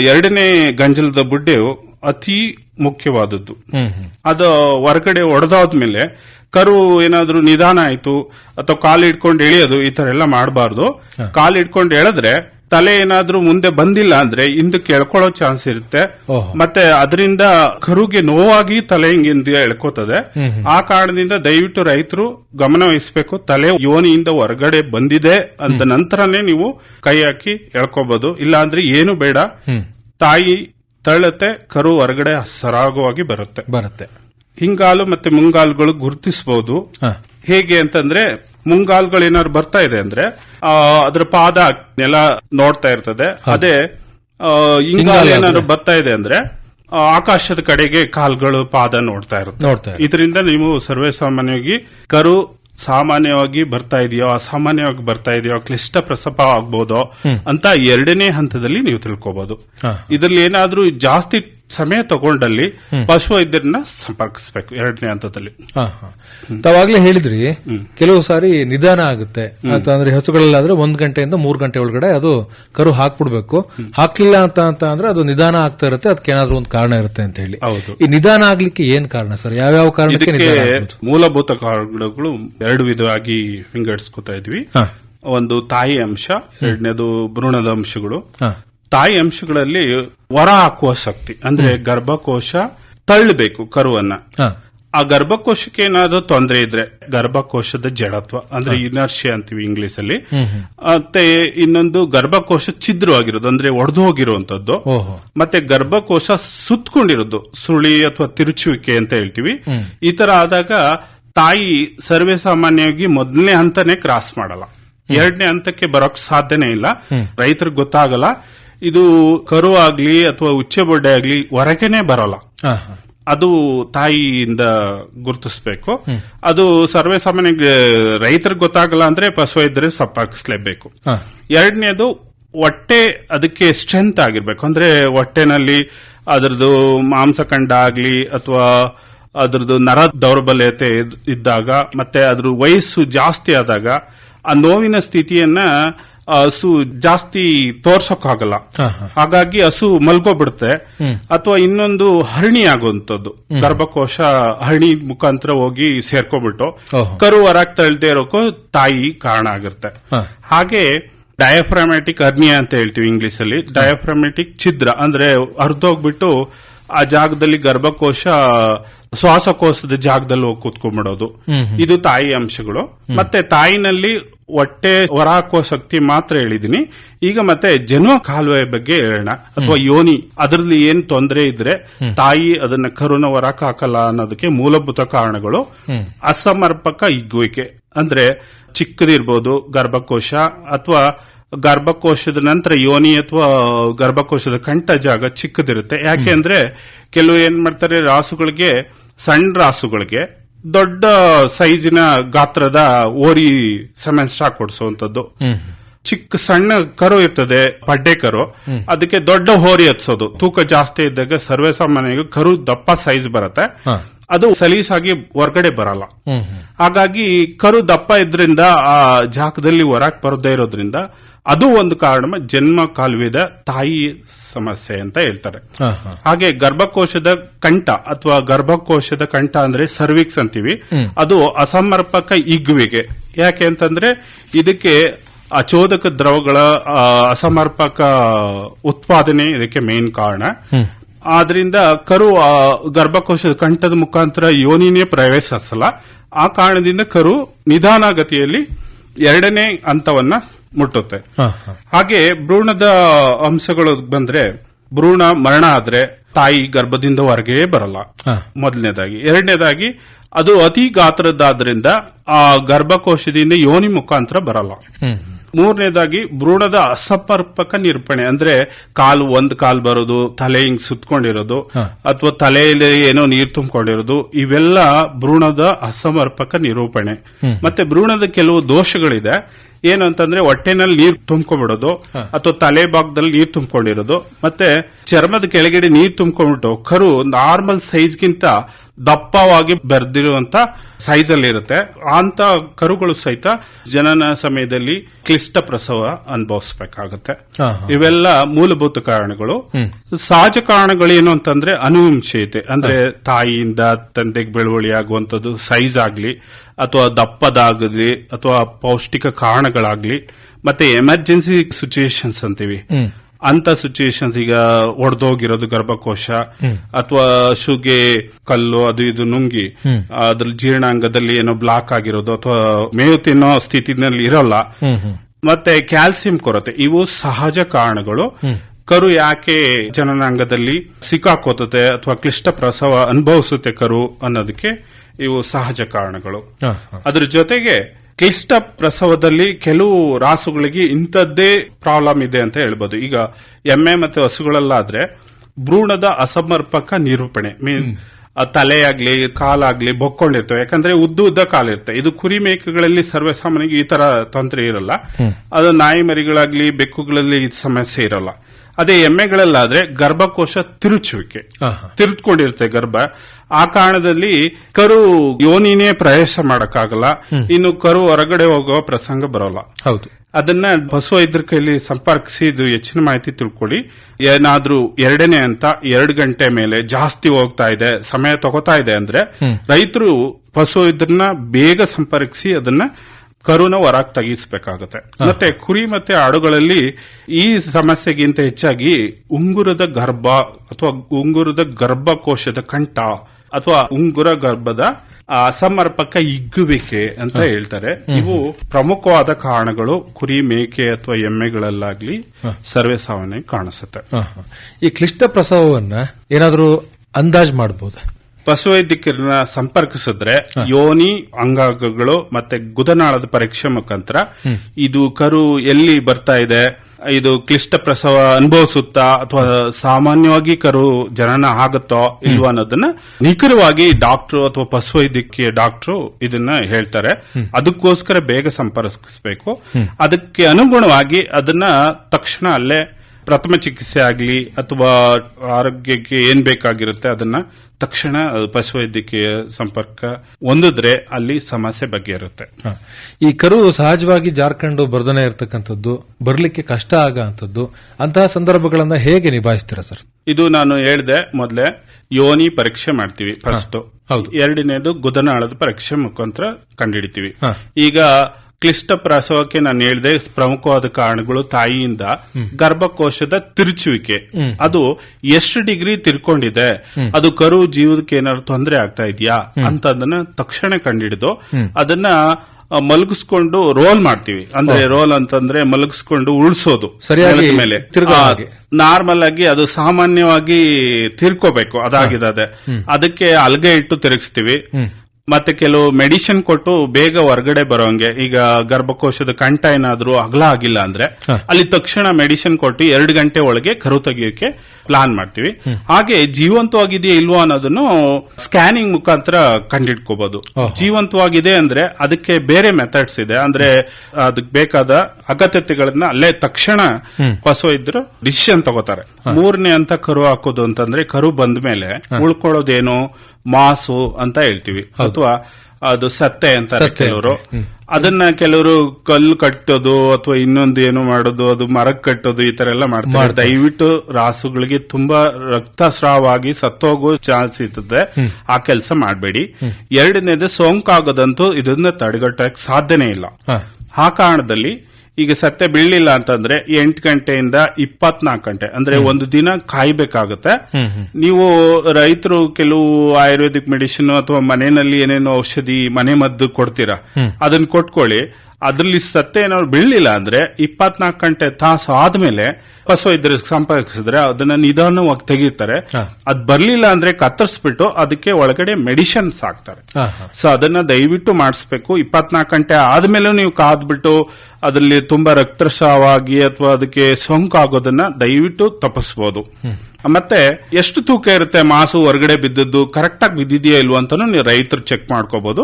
ಎರಡನೇ ಗಂಜಲದ ಬುಡ್ಡೆಯು ಅತಿ ಮುಖ್ಯವಾದದ್ದು. ಅದು ಹೊರಗಡೆ ಒಡೆದಾದ್ಮೇಲೆ ಕರು ಏನಾದ್ರೂ ನಿಧಾನ ಆಯ್ತು ಅಥವಾ ಕಾಲು ಇಟ್ಕೊಂಡು ಎಳೆಯೋದು ಈ ತರ ಎಲ್ಲ ಮಾಡಬಾರ್ದು. ಕಾಲು ಇಟ್ಕೊಂಡು ಎಳೆದ್ರೆ ತಲೆ ಏನಾದ್ರೂ ಮುಂದೆ ಬಂದಿಲ್ಲ ಅಂದ್ರೆ ಹಿಂದಕ್ಕೆ ಎಳ್ಕೊಳ್ಳೋ ಚಾನ್ಸ್ ಇರುತ್ತೆ. ಮತ್ತೆ ಅದರಿಂದ ಕರುಗೆ ನೋವಾಗಿ ತಲೆ ಹಿಂಗೆ ಎಳ್ಕೋತದೆ. ಆ ಕಾರಣದಿಂದ ದಯವಿಟ್ಟು ರೈತರು ಗಮನ ವಹಿಸಬೇಕು. ತಲೆ ಯೋನಿಯಿಂದ ಹೊರಗಡೆ ಬಂದಿದೆ ಅಂತ ನಂತರನೇ ನೀವು ಕೈ ಹಾಕಿ ಎಳ್ಕೋಬಹುದು ಇಲ್ಲ ಅಂದ್ರೆ ಏನು ಬೇಡ. ತಾಯಿ ತಳ್ಳತ್ತೆ ಕರು ಹೊರಗಡೆ ಸರಾಗವಾಗಿ ಬರುತ್ತೆ. ಬರುತ್ತೆ. ಹಿಂಗಾಲು ಮತ್ತೆ ಮುಂಗಾಲುಗಳು ಗುರುತಿಸಬಹುದು ಹೇಗೆ ಅಂತಂದ್ರೆ ಮುಂಗಾಲುಗಳು ಏನಾದ್ರು ಬರ್ತಾ ಇದೆ ಅಂದ್ರೆ ಅದ್ರ ಪಾದ ನೆಲ ನೋಡ್ತಾ ಇರ್ತದೆ. ಅದೇ ಹಿಂಗಾಲು ಏನಾದ್ರು ಬರ್ತಾ ಇದೆ ಅಂದ್ರೆ ಆಕಾಶದ ಕಡೆಗೆ ಕಾಲ್ಗಳು ಪಾದ ನೋಡ್ತಾ ಇರುತ್ತೆ. ಇದರಿಂದ ನೀವು ಸರ್ವೇ ಸಾಮಾನ್ಯವಾಗಿ ಕರು ಸಾಮಾನ್ಯವಾಗಿ ಬರ್ತಾ ಇದೆಯೋ ಅಸಾಮಾನ್ಯವಾಗಿ ಬರ್ತಾ ಇದೆಯೋ ಕ್ಲಿಷ್ಟ ಪ್ರಸಪ ಆಗ್ಬೋದೋ ಅಂತ ಎರಡನೇ ಹಂತದಲ್ಲಿ ನೀವು ತಿಳ್ಕೋಬಹುದು. ಇದರಲ್ಲಿ ಏನಾದ್ರೂ ಜಾಸ್ತಿ ಸಮಯ ತಗೊಂಡಲ್ಲಿ ಪಶುವೈದ್ಯರನ್ನ ಸಂಪರ್ಕಿಸಬೇಕು ಎರಡನೇ ಹಂತದಲ್ಲಿ. ಹಾ, ಹಾ. ತಾವಾಗ್ಲೇ ಹೇಳಿದ್ರಿ ಕೆಲವು ಸಾರಿ ನಿಧಾನ ಆಗುತ್ತೆ. ಅಂತಂದ್ರೆ ಅಂದ್ರೆ ಹಸುಗಳಲ್ಲಾದ್ರೆ ಒಂದ್ ಗಂಟೆಯಿಂದ ಮೂರ್ ಗಂಟೆ ಒಳಗಡೆ ಅದು ಕರು ಹಾಕ್ಬಿಡ್ಬೇಕು. ಹಾಕ್ಲಿಲ್ಲ ಅಂತ ಅಂತ ಅಂದ್ರೆ ಅದು ನಿಧಾನ ಆಗ್ತಾ ಇರುತ್ತೆ ಅದಕ್ಕೆ ಏನಾದ್ರು ಒಂದು ಕಾರಣ ಇರುತ್ತೆ ಅಂತ ಹೇಳಿ. ಹೌದು. ಈ ನಿಧಾನ ಆಗ್ಲಿಕ್ಕೆ ಏನ್ ಕಾರಣ ಸರ್? ಯಾವ್ಯಾವ ಕಾರಣಕ್ಕೆ ಮೂಲಭೂತ ಕಾರಣಗಳು ಎರಡು ವಿಧವಾಗಿ ವಿಂಗಡಿಸ್ಕೊತಾ ಇದ್ವಿ. ಒಂದು ತಾಯಿ ಅಂಶ ಎರಡನೇದು ಭ್ರೂಣದ ಅಂಶಗಳು. ಹಾ. ತಾಯಿ ಅಂಶಗಳಲ್ಲಿ ಹೊರ ಹಾಕುವ ಶಕ್ತಿ ಅಂದ್ರೆ ಗರ್ಭಕೋಶ ತಳ್ಳಬೇಕು ಕರುವನ್ನ. ಆ ಗರ್ಭಕೋಶಕ್ಕೆ ಏನಾದ್ರು ತೊಂದರೆ ಇದ್ರೆ ಗರ್ಭಕೋಶದ ಜಡತ್ವ ಅಂದ್ರೆ ಇನರ್ಷಿ ಅಂತೀವಿ ಇಂಗ್ಲಿಷ್ ಅಲ್ಲಿ ಮತ್ತೆ ಇನ್ನೊಂದು ಗರ್ಭಕೋಶ ಛಿದ್ರವಾಗಿರೋದು ಅಂದ್ರೆ ಒಡೆದು ಹೋಗಿರುವಂತದ್ದು ಮತ್ತೆ ಗರ್ಭಕೋಶ ಸುತ್ತಕೊಂಡಿರೋದು ಸುಳಿ ಅಥವಾ ತಿರುಚುವಿಕೆ ಅಂತ ಹೇಳ್ತೀವಿ. ಈ ತರ ಆದಾಗ ತಾಯಿ ಸರ್ವೇ ಸಾಮಾನ್ಯವಾಗಿ ಮೊದಲನೇ ಹಂತನೇ ಕ್ರಾಸ್ ಮಾಡಲ್ಲ. ಎರಡನೇ ಹಂತಕ್ಕೆ ಬರೋಕ್ ಸಾಧ್ಯನೇ ಇಲ್ಲ. ರೈತರಿಗೆ ಗೊತ್ತಾಗಲ್ಲ. ಇದು ಕರು ಆಗ್ಲಿ ಅಥವಾ ಉಚ್ಚೆ ಬೊಡ್ಡೆ ಆಗ್ಲಿ ಹೊರಗೇನೆ ಬರೋಲ್ಲ. ಅದು ತಾಯಿಯಿಂದ ಗುರುತಿಸಬೇಕು. ಅದು ಸರ್ವೇ ಸಾಮಾನ್ಯ ರೈತರಿಗೆ ಗೊತ್ತಾಗಲ್ಲ ಅಂದ್ರೆ ಪಶು ಇದ್ರೆ ಸಪ್ಪಾಕಿಸ್ಲೇಬೇಕು ಎರಡನೇದು ಹೊಟ್ಟೆ ಅದಕ್ಕೆ ಸ್ಟ್ರೆಂತ್ ಆಗಿರ್ಬೇಕು. ಅಂದ್ರೆ ಹೊಟ್ಟೆನಲ್ಲಿ ಅದ್ರದ್ದು ಮಾಂಸ ಕಂಡ ಆಗ್ಲಿ ಅಥವಾ ಅದ್ರದ್ದು ನರ ದೌರ್ಬಲ್ಯತೆ ಇದ್ದಾಗ ಮತ್ತೆ ಅದ್ರ ವಯಸ್ಸು ಜಾಸ್ತಿ ಆದಾಗ ಆ ನೋವಿನ ಸ್ಥಿತಿಯನ್ನ ಹಸು ಜಾಸ್ತಿ ತೋರ್ಸಕ್ ಆಗಲ್ಲ. ಹಾಗಾಗಿ ಹಸು ಮಲ್ಗೋಬಿಡುತ್ತೆ ಅಥವಾ ಇನ್ನೊಂದು ಹರಣಿ ಆಗುವಂತದ್ದು ಗರ್ಭಕೋಶ ಹರಣಿ ಮುಖಾಂತರ ಹೋಗಿ ಸೇರ್ಕೊಬಿಟ್ಟು ಕರು ಹೊರಗ್ ತಳ್ದೆ ಇರೋಕ್ಕೂ ತಾಯಿ ಕಾರಣ ಆಗಿರುತ್ತೆ. ಹಾಗೆ ಡಯಾಫ್ರಾಮ್ಯಾಟಿಕ್ ಅರ್ನಿಯಾ ಅಂತ ಹೇಳ್ತೀವಿ ಇಂಗ್ಲಿಷ್ ಅಲ್ಲಿ ಡಯಾಫ್ರಾಮ್ಯಾಟಿಕ್ ಛಿದ್ರ ಅಂದ್ರೆ ಅರ್ಧೋಗ್ಬಿಟ್ಟು ಆ ಜಾಗದಲ್ಲಿ ಗರ್ಭಕೋಶ ಶ್ವಾಸಕೋಶದ ಜಾಗದಲ್ಲಿ ಹೋಗಿ ಕೂತ್ಕೊಂಡ್ಬಿಡೋದು. ಇದು ತಾಯಿ ಅಂಶಗಳು. ಮತ್ತೆ ತಾಯಿನಲ್ಲಿ ಹೊಟ್ಟೆ ಹೊರ ಹಾಕುವ ಶಕ್ತಿ ಮಾತ್ರ ಹೇಳಿದೀನಿ. ಈಗ ಮತ್ತೆ ಜನ್ಮ ಕಾಲುವೆ ಬಗ್ಗೆ ಹೇಳೋಣ. ಅಥವಾ ಯೋನಿ ಅದರಲ್ಲಿ ಏನ್ ತೊಂದರೆ ಇದ್ರೆ ತಾಯಿ ಅದನ್ನ ಕರುಣ ಹೊರಕ ಹಾಕಲ್ಲ ಅನ್ನೋದಕ್ಕೆ ಮೂಲಭೂತ ಕಾರಣಗಳು. ಅಸಮರ್ಪಕ ಹಿಗ್ಗುವಿಕೆ. ಅಂದ್ರೆ ಚಿಕ್ಕದಿರ್ಬೋದು ಗರ್ಭಕೋಶ ಅಥವಾ ಗರ್ಭಕೋಶದ ನಂತರ ಯೋನಿ ಅಥವಾ ಗರ್ಭಕೋಶದ ಕಂಠ ಜಾಗ ಚಿಕ್ಕದಿರುತ್ತೆ. ಯಾಕೆ ಅಂದ್ರೆ ಕೆಲವು ಏನ್ ಮಾಡ್ತಾರೆ ರಾಸುಗಳಿಗೆ ಸಣ್ಣ ರಾಸುಗಳಿಗೆ ದೊಡ್ಡ ಸೈಜಿನ ಗಾತ್ರದ ಓರಿ ಸೆಮೆನ್ ಸ್ಟಾಕ್ ಕೊಡಿಸುವಂತದ್ದು ಚಿಕ್ಕ ಸಣ್ಣ ಕರು ಇರ್ತದೆ ಪಡ್ಡೆ ಕರು. ಅದಕ್ಕೆ ದೊಡ್ಡ ಹೋರಿ ಹತ್ಸೋದು. ತೂಕ ಜಾಸ್ತಿ ಇದ್ದಾಗ ಸರ್ವೇ ಸಾಮಾನ್ಯ ಕರು ದಪ್ಪ ಸೈಜ್ ಬರುತ್ತೆ. ಅದು ಸಲೀಸಾಗಿ ಹೊರಗಡೆ ಬರಲ್ಲ. ಹಾಗಾಗಿ ಕರು ದಪ್ಪ ಇದ್ರಿಂದ ಆ ಜಾಗದಲ್ಲಿ ಹೊರಕ್ ಬರದೇ ಇರೋದ್ರಿಂದ ಅದು ಒಂದು ಕಾರಣ ಜನ್ಮ ಕಾಲುವೆದ ತಾಯಿ ಸಮಸ್ಯೆ ಅಂತ ಹೇಳ್ತಾರೆ. ಹಾಗೆ ಗರ್ಭಕೋಶದ ಕಂಠ ಅಥವಾ ಗರ್ಭಕೋಶದ ಕಂಠ ಅಂದ್ರೆ ಸರ್ವಿಕ್ಸ್ ಅಂತೀವಿ. ಅದು ಅಸಮರ್ಪಕ ಇಗ್ವಿಗೆ. ಯಾಕೆ ಅಂತಂದ್ರೆ ಇದಕ್ಕೆ ಅಚೋದಕ ದ್ರವಗಳ ಅಸಮರ್ಪಕ ಉತ್ಪಾದನೆ ಇದಕ್ಕೆ ಮೇನ್ ಕಾರಣ. ಆದ್ರಿಂದ ಕರು ಗರ್ಭಕೋಶದ ಕಂಠದ ಮುಖಾಂತರ ಯೋನಿನೇ ಪ್ರವೇಶಿಸಲ್ಲ ಆ ಕಾರಣದಿಂದ ಕರು ನಿಧಾನಗತಿಯಲ್ಲಿ ಎರಡನೇ ಹಂತವನ್ನ ಮುಟ್ಟುತ್ತೆ. ಹಾಗೆ ಭ್ರೂಣದ ಅಂಶಗಳು ಬಂದ್ರೆ ಭ್ರೂಣ ಮರಣ ಆದ್ರೆ ತಾಯಿ ಗರ್ಭದಿಂದ ಹೊರಗೆ ಬರಲ್ಲ. ಮೊದಲನೇದಾಗಿ. ಎರಡನೇದಾಗಿ ಅದು ಅತಿ ಗಾತ್ರದಾದ್ರಿಂದ ಆ ಗರ್ಭಕೋಶದಿಂದ ಯೋನಿ ಮುಖಾಂತರ ಬರಲ್ಲ. ಮೂರನೇದಾಗಿ ಭ್ರೂಣದ ಅಸಮರ್ಪಕ ನಿರೂಪಣೆ ಅಂದ್ರೆ ಕಾಲು ಒಂದ್ ಕಾಲ್ ಬರೋದು ತಲೆ ಹಿಂಗ್ ಸುತ್ಕೊಂಡಿರೋದು ಅಥವಾ ತಲೆಯಲ್ಲಿ ಏನೋ ನೀರ್ ತುಂಬಿಕೊಂಡಿರೋದು ಇವೆಲ್ಲ ಭ್ರೂಣದ ಅಸಮರ್ಪಕ ನಿರೂಪಣೆ. ಮತ್ತೆ ಭ್ರೂಣದ ಕೆಲವು ದೋಷಗಳಿದೆ. ಏನು ಅಂತಂದ್ರೆ ಹೊಟ್ಟೆನಲ್ಲಿ ನೀರು ತುಂಬ್ಕೊಂಡ್ಬಿಡೋದು ಅಥವಾ ತಲೆ ಭಾಗದಲ್ಲಿ ನೀರು ತುಂಬಿಕೊಂಡಿರೋದು. ಮತ್ತೆ ಚರ್ಮದ ಕೆಳಗಡೆ ನೀರ್ ತುಂಬಿಕೊಂಡ್ಬಿಟ್ಟು ಕರು ನಾರ್ಮಲ್ ಸೈಜ್ಗಿಂತ ದಪ್ಪವಾಗಿ ಬೆರೆದಿರುವಂತ ಸೈಜ್ ಅಲ್ಲಿ ಇರುತ್ತೆ. ಅಂತ ಕರುಗಳು ಸಹಿತ ಜನನ ಸಮಯದಲ್ಲಿ ಕ್ಲಿಷ್ಟ ಪ್ರಸವ ಅನುಭವಿಸಬೇಕಾಗುತ್ತೆ. ಇವೆಲ್ಲ ಮೂಲಭೂತ ಕಾರಣಗಳು. ಸಹಜ ಕಾರಣಗಳು ಏನು ಅಂತಂದ್ರೆ ಅನುವಂಶೀಯತೆ ಅಂದ್ರೆ ತಾಯಿಯಿಂದ ತಂದೆಗೆ ಬೆಳವಳಿ ಆಗುವಂತದ್ದು ಸೈಜ್ ಆಗ್ಲಿ ಅಥವಾ ದಪ್ಪದಾಗಲಿ ಅಥವಾ ಪೌಷ್ಟಿಕ ಕಾರಣಗಳಾಗ್ಲಿ ಮತ್ತೆ ಎಮರ್ಜೆನ್ಸಿ ಸಿಚುಯೇಷನ್ಸ್ ಅಂತೀವಿ. ಅಂತ ಸಿಚುಯೇಷನ್ಸ್ ಈಗ ಒಡೆದೋಗಿರೋದು ಗರ್ಭಕೋಶ ಅಥವಾ ಶುಗೆ ಕಲ್ಲು ಅದು ಇದು ನುಂಗಿ ಅದ್ರ ಜೀರ್ಣಾಂಗದಲ್ಲಿ ಏನೋ ಬ್ಲಾಕ್ ಆಗಿರೋದು ಅಥವಾ ಮೇವು ತಿನ್ನೋ ಸ್ಥಿತಿನಲ್ಲಿ ಇರೋಲ್ಲ. ಮತ್ತೆ ಕ್ಯಾಲ್ಸಿಯಂ ಕೊರತೆ ಇವು ಸಹಜ ಕಾರಣಗಳು. ಕರು ಯಾಕೆ ಜನನಾಂಗದಲ್ಲಿ ಸಿಕ್ಕಾಕೋತತೆ ಅಥವಾ ಕ್ಲಿಷ್ಟ ಪ್ರಸವ ಅನುಭವಿಸುತ್ತೆ ಕರು ಅನ್ನೋದಕ್ಕೆ ಇವು ಸಹಜ ಕಾರಣಗಳು. ಅದ್ರ ಜೊತೆಗೆ ಕ್ಲಿಷ್ಟ ಪ್ರಸವದಲ್ಲಿ ಕೆಲವು ರಾಸುಗಳಿಗೆ ಇಂಥದ್ದೇ ಪ್ರಾಬ್ಲಮ್ ಇದೆ ಅಂತ ಹೇಳ್ಬೋದು. ಈಗ ಎಮ್ಮೆ ಮತ್ತೆ ಹಸುಗಳಲ್ಲಾದ್ರೆ ಭ್ರೂಣದ ಅಸಮರ್ಪಕ ನಿರೂಪಣೆ ಮೀನ್ ತಲೆಯಾಗ್ಲಿ ಕಾಲಾಗ್ಲಿ ಬೊಕ್ಕೊಂಡಿರ್ತವೆ ಯಾಕಂದ್ರೆ ಉದ್ದ ಉದ್ದ ಕಾಲಿರುತ್ತೆ ಇದು ಕುರಿ ಮೇಕೆಗಳಲ್ಲಿ ಸರ್ವೇಸಾಮಾನ್ಯವಾಗಿ ಈ ತರ ತೊಂದರೆ ಇರಲ್ಲ. ಅದು ನಾಯಿ ಮರಿಗಳಾಗ್ಲಿ ಬೆಕ್ಕುಗಳಲ್ಲಿ ಈ ಸಮಸ್ಯೆ ಇರಲ್ಲ. ಅದೇ ಎಮ್ಮೆಗಳಲ್ಲಾದ್ರೆ ಗರ್ಭಕೋಶ ತಿರುಚುವಿಕೆ. ತಿರುತ್ಕೊಂಡಿರುತ್ತೆ ಗರ್ಭ. ಆ ಕಾರಣದಲ್ಲಿ ಕರು ಯೋನಿನೇ ಪ್ರಯಾಸ ಮಾಡಕ್ಕಾಗಲ್ಲ. ಇನ್ನು ಕರು ಹೊರಗಡೆ ಹೋಗುವ ಪ್ರಸಂಗ ಬರೋಲ್ಲ. ಹೌದು. ಅದನ್ನ ಬಸವ ಇದ್ರ ಕೈಲಿ ಸಂಪರ್ಕಿಸಿ ಇದು ಹೆಚ್ಚಿನ ಮಾಹಿತಿ ತಿಳ್ಕೊಳ್ಳಿ. ಏನಾದ್ರೂ ಎರಡನೇ ಅಂತ ಎರಡು ಗಂಟೆ ಮೇಲೆ ಜಾಸ್ತಿ ಹೋಗ್ತಾ ಇದೆ ಸಮಯ ತಗೋತಾ ಇದೆ ಅಂದ್ರೆ ರೈತರು ಬಸವ ಇದ್ರನ್ನ ಬೇಗ ಸಂಪರ್ಕಿಸಿ ಅದನ್ನ ಕರುನ ಹೊರಗ್ ತೆಗಿಸ್ಬೇಕಾಗತ್ತೆ ಮತ್ತೆ ಕುರಿ ಮತ್ತೆ ಆಡುಗಳಲ್ಲಿ ಈ ಸಮಸ್ಯೆಗಿಂತ ಹೆಚ್ಚಾಗಿ ಉಂಗುರದ ಗರ್ಭ ಅಥವಾ ಉಂಗುರದ ಗರ್ಭಕೋಶದ ಕಂಠ ಅಥವಾ ಉಂಗುರ ಗರ್ಭದ ಅಸಮರ್ಪಕ ಹಿಗ್ಗುವಿಕೆ ಅಂತ ಹೇಳ್ತಾರೆ. ಇವು ಪ್ರಮುಖವಾದ ಕಾರಣಗಳು. ಕುರಿ ಮೇಕೆ ಅಥವಾ ಎಮ್ಮೆಗಳಲ್ಲಾಗ್ಲಿ ಸರ್ವೇ ಸಾವನ್ನೇ ಕಾಣಿಸುತ್ತೆ. ಈ ಕ್ಲಿಷ್ಟ ಪ್ರಸವವನ್ನ ಏನಾದರೂ ಅಂದಾಜ್ ಮಾಡಬಹುದು ಪಶುವೈದ್ಯಕರನ್ನ ಸಂಪರ್ಕಿಸಿದ್ರೆ ಯೋನಿ ಅಂಗಾಂಗಗಳು ಮತ್ತೆ ಗುದನಾಳದ ಪರೀಕ್ಷೆ ಮುಖಾಂತರ ಇದು ಕರು ಎಲ್ಲಿ ಬರ್ತಾ ಇದೆ ಇದು ಕ್ಲಿಷ್ಟ ಪ್ರಸವ ಅನುಭವಿಸುತ್ತಾ ಅಥವಾ ಸಾಮಾನ್ಯವಾಗಿ ಕರು ಜನನ ಆಗುತ್ತೋ ಇಲ್ವಾ ಅನ್ನೋದನ್ನ ನಿಖರವಾಗಿ ಡಾಕ್ಟರ್ ಅಥವಾ ಪಶುವೈದ್ಯಕೀಯ ಡಾಕ್ಟರ್ ಇದನ್ನ ಹೇಳ್ತಾರೆ. ಅದಕ್ಕೋಸ್ಕರ ಬೇಗ ಸಂಪರ್ಕಿಸಬೇಕು. ಅದಕ್ಕೆ ಅನುಗುಣವಾಗಿ ಅದನ್ನ ತಕ್ಷಣ ಅಲ್ಲೇ ಪ್ರಥಮ ಚಿಕಿತ್ಸೆ ಆಗಲಿ ಅಥವಾ ಆರೋಗ್ಯಕ್ಕೆ ಏನ್ ಬೇಕಾಗಿರುತ್ತೆ ಅದನ್ನ ತಕ್ಷಣ ಪಶುವೈದ್ಯಕೀಯ ಸಂಪರ್ಕ ಹೊಂದಿದ್ರೆ ಅಲ್ಲಿ ಸಮಸ್ಯೆ ಬಗ್ಗೆ ಇರುತ್ತೆ ಈ ಕರು ಸಹಜವಾಗಿ ಜಾರ್ಕೊಂಡು ಬರ್ದನೆ ಇರತಕ್ಕಂಥದ್ದು ಬರ್ಲಿಕ್ಕೆ ಕಷ್ಟ ಆಗ ಅಂತದ್ದು ಅಂತಹ ಸಂದರ್ಭಗಳನ್ನ ಹೇಗೆ ನಿಭಾಯಿಸ್ತೀರಾ ಸರ್? ಇದು ನಾನು ಹೇಳಿದೆ ಮೊದಲೇ ಯೋನಿ ಪರೀಕ್ಷೆ ಮಾಡ್ತೀವಿ ಫಸ್ಟ್ ಹೌದು. ಎರಡನೇದು ಗುದನಾಳದ ಪರೀಕ್ಷೆ ಮುಖಾಂತರ ಕಂಡುಹಿಡಿತೀವಿ. ಈಗ ಕ್ಲಿಷ್ಟ ಪ್ರಸವಕ್ಕೆ ನಾನು ಹೇಳ್ದೆ ಪ್ರಮುಖವಾದ ಕಾರಣಗಳು ತಾಯಿಯಿಂದ ಗರ್ಭಕೋಶದ ತಿರುಚುವಿಕೆ. ಅದು ಎಷ್ಟು ಡಿಗ್ರಿ ತಿರ್ಕೊಂಡಿದೆ ಅದು ಕರು ಜೀವಕ್ಕೆ ಏನಾದ್ರು ತೊಂದರೆ ಆಗ್ತಾ ಇದೆಯಾ ಅಂತ ಅದನ್ನ ತಕ್ಷಣ ಕಂಡಿಡಿದು ಅದನ್ನ ಮಲಗಿಸ್ಕೊಂಡು ರೋಲ್ ಮಾಡ್ತೀವಿ. ಅಂದ್ರೆ ರೋಲ್ ಅಂತಂದ್ರೆ ಮಲಗಿಸ್ಕೊಂಡು ಉಳಿಸೋದು ಸರಿಯಾಗಿ ಮೇಲೆ. ನಾರ್ಮಲ್ ಆಗಿ ಅದು ಸಾಮಾನ್ಯವಾಗಿ ತಿರ್ಕೋಬೇಕು ಅದಾಗಿದೆ ಅದಕ್ಕೆ ಅಲ್ಗೆ ಇಟ್ಟು ತಿರುಗಿಸ್ತೀವಿ. ಮತ್ತೆ ಕೆಲವು ಮೆಡಿಸಿನ್ ಕೊಟ್ಟು ಬೇಗ ಹೊರಗಡೆ ಬರೋಂಗೆ ಈಗ ಗರ್ಭಕೋಶದ ಕಂಠ ಏನಾದ್ರೂ ಅಗಲ ಆಗಿಲ್ಲ ಅಂದ್ರೆ ಅಲ್ಲಿ ತಕ್ಷಣ ಮೆಡಿಸಿನ್ ಕೊಟ್ಟು ಎರಡು ಗಂಟೆ ಒಳಗೆ ಕರು ತೆಗಿಯೋಕೆ ಪ್ಲಾನ್ ಮಾಡ್ತೀವಿ. ಹಾಗೆ ಜೀವಂತವಾಗಿದೆಯಾ ಇಲ್ವಾ ಅನ್ನೋದನ್ನು ಸ್ಕ್ಯಾನಿಂಗ್ ಮುಖಾಂತರ ಕಂಡಿಡ್ಕೋಬಹುದು ಜೀವಂತವಾಗಿದೆ ಅಂದ್ರೆ ಅದಕ್ಕೆ ಬೇರೆ ಮೆಥಡ್ಸ್ ಇದೆ. ಅಂದ್ರೆ ಅದಕ್ಕೆ ಬೇಕಾದ ಅಗತ್ಯತೆಗಳನ್ನ ಅಲ್ಲೇ ತಕ್ಷಣ ಪಶುವೈದ್ಯರು ಡಿಸಿಷನ್ ತಗೋತಾರೆ. ಮೂರನೇ ಅಂತ ಕರು ಹಾಕೋದು ಅಂತಂದ್ರೆ ಕರು ಬಂದ ಮೇಲೆ ಉಳ್ಕೊಳ್ಳೋದೇನು? ಮಾಸು ಅಂತ ಹೇಳ್ತೀವಿ. ಅಥವಾ ಅದು ಸತ್ತೆ ಅಂತಾರೆ ಕೆಲವರು ಅದನ್ನ ಕೆಲವರು ಕಲ್ಲು ಕಟ್ಟೋದು ಅಥವಾ ಇನ್ನೊಂದು ಏನು ಮಾಡೋದು ಅದು ಮರಕ್ ಕಟ್ಟೋದು ಈ ತರ ಎಲ್ಲ ಮಾಡ್ತಾರೆ. ದಯವಿಟ್ಟು ರಾಸುಗಳಿಗೆ ತುಂಬಾ ರಕ್ತಸ್ರಾವ ಆಗಿ ಸತ್ತೋಗೋ ಚಾನ್ಸ್ ಇರ್ತದೆ. ಆ ಕೆಲಸ ಮಾಡಬೇಡಿ. ಎರಡನೇದು ಸೋಂಕಾಗದಂತೂ ಇದನ್ನ ತಡೆಗಟ್ಟಕ್ಕೆ ಸಾಧ್ಯನೇ ಇಲ್ಲ. ಆ ಕಾರಣದಲ್ಲಿ ಈಗ ಸತ್ಯ ಬೀಳಲಿಲ್ಲ ಅಂತಂದ್ರೆ ಎಂಟು ಗಂಟೆಯಿಂದ ಇಪ್ಪತ್ನಾಲ್ಕು ಗಂಟೆ ಅಂದ್ರೆ ಒಂದು ದಿನ ಕಾಯ್ಬೇಕಾಗತ್ತೆ. ನೀವು ರೈತರು ಕೆಲವು ಆಯುರ್ವೇದಿಕ್ ಮೆಡಿಸಿನ್ ಅಥವಾ ಮನೆಯಲ್ಲಿ ಏನೇನೋ ಔಷಧಿ ಮನೆ ಮದ್ದು ಕೊಡ್ತೀರಾ ಅದನ್ನ ಕೊಟ್ಕೊಳ್ಳಿ. ಅದ್ರಲ್ಲಿ ಸತ್ತೆ ಏನಾದ್ರು ಬೀಳಲಿಲ್ಲ ಅಂದ್ರೆ ಇಪ್ಪತ್ನಾಲ್ಕು ಗಂಟೆ ತಾಸು ಆದ್ಮೇಲೆ ಪಶು ಇದ್ರೆ ಸಂಪರ್ಕಿಸಿದ್ರೆ ಅದನ್ನ ನಿಧಾನವಾಗಿ ತೆಗಿತಾರೆ. ಅದ್ ಬರ್ಲಿಲ್ಲ ಅಂದ್ರೆ ಕತ್ತರಿಸ್ಬಿಟ್ಟು ಅದಕ್ಕೆ ಒಳಗಡೆ ಮೆಡಿಷನ್ಸ್ ಹಾಕ್ತಾರೆ. ಸೊ ಅದನ್ನ ದಯವಿಟ್ಟು ಮಾಡಿಸ್ಬೇಕು. ಇಪ್ಪತ್ನಾಲ್ಕು ಗಂಟೆ ಆದ್ಮೇಲೆ ನೀವು ಕಾದ್ಬಿಟ್ಟು ಅದರಲ್ಲಿ ತುಂಬಾ ರಕ್ತಸ್ರಾವ ಆಗಿ ಅಥವಾ ಅದಕ್ಕೆ ಸೋಂಕು ಆಗೋದನ್ನ ದಯವಿಟ್ಟು ತಪ್ಪಿಸಬಹುದು ಮತ್ತೆ ಎಷ್ಟು ತೂಕ ಇರುತ್ತೆ ಮಾಸು ಹೊರಗಡೆ ಬಿದ್ದದ್ದು? ಕರೆಕ್ಟ್ ಆಗಿ ಬಿದ್ದಿದೆಯಾ ಇಲ್ವಾ ಅಂತಾನು ನೀವು ರೈತರು ಚೆಕ್ ಮಾಡ್ಕೋಬಹುದು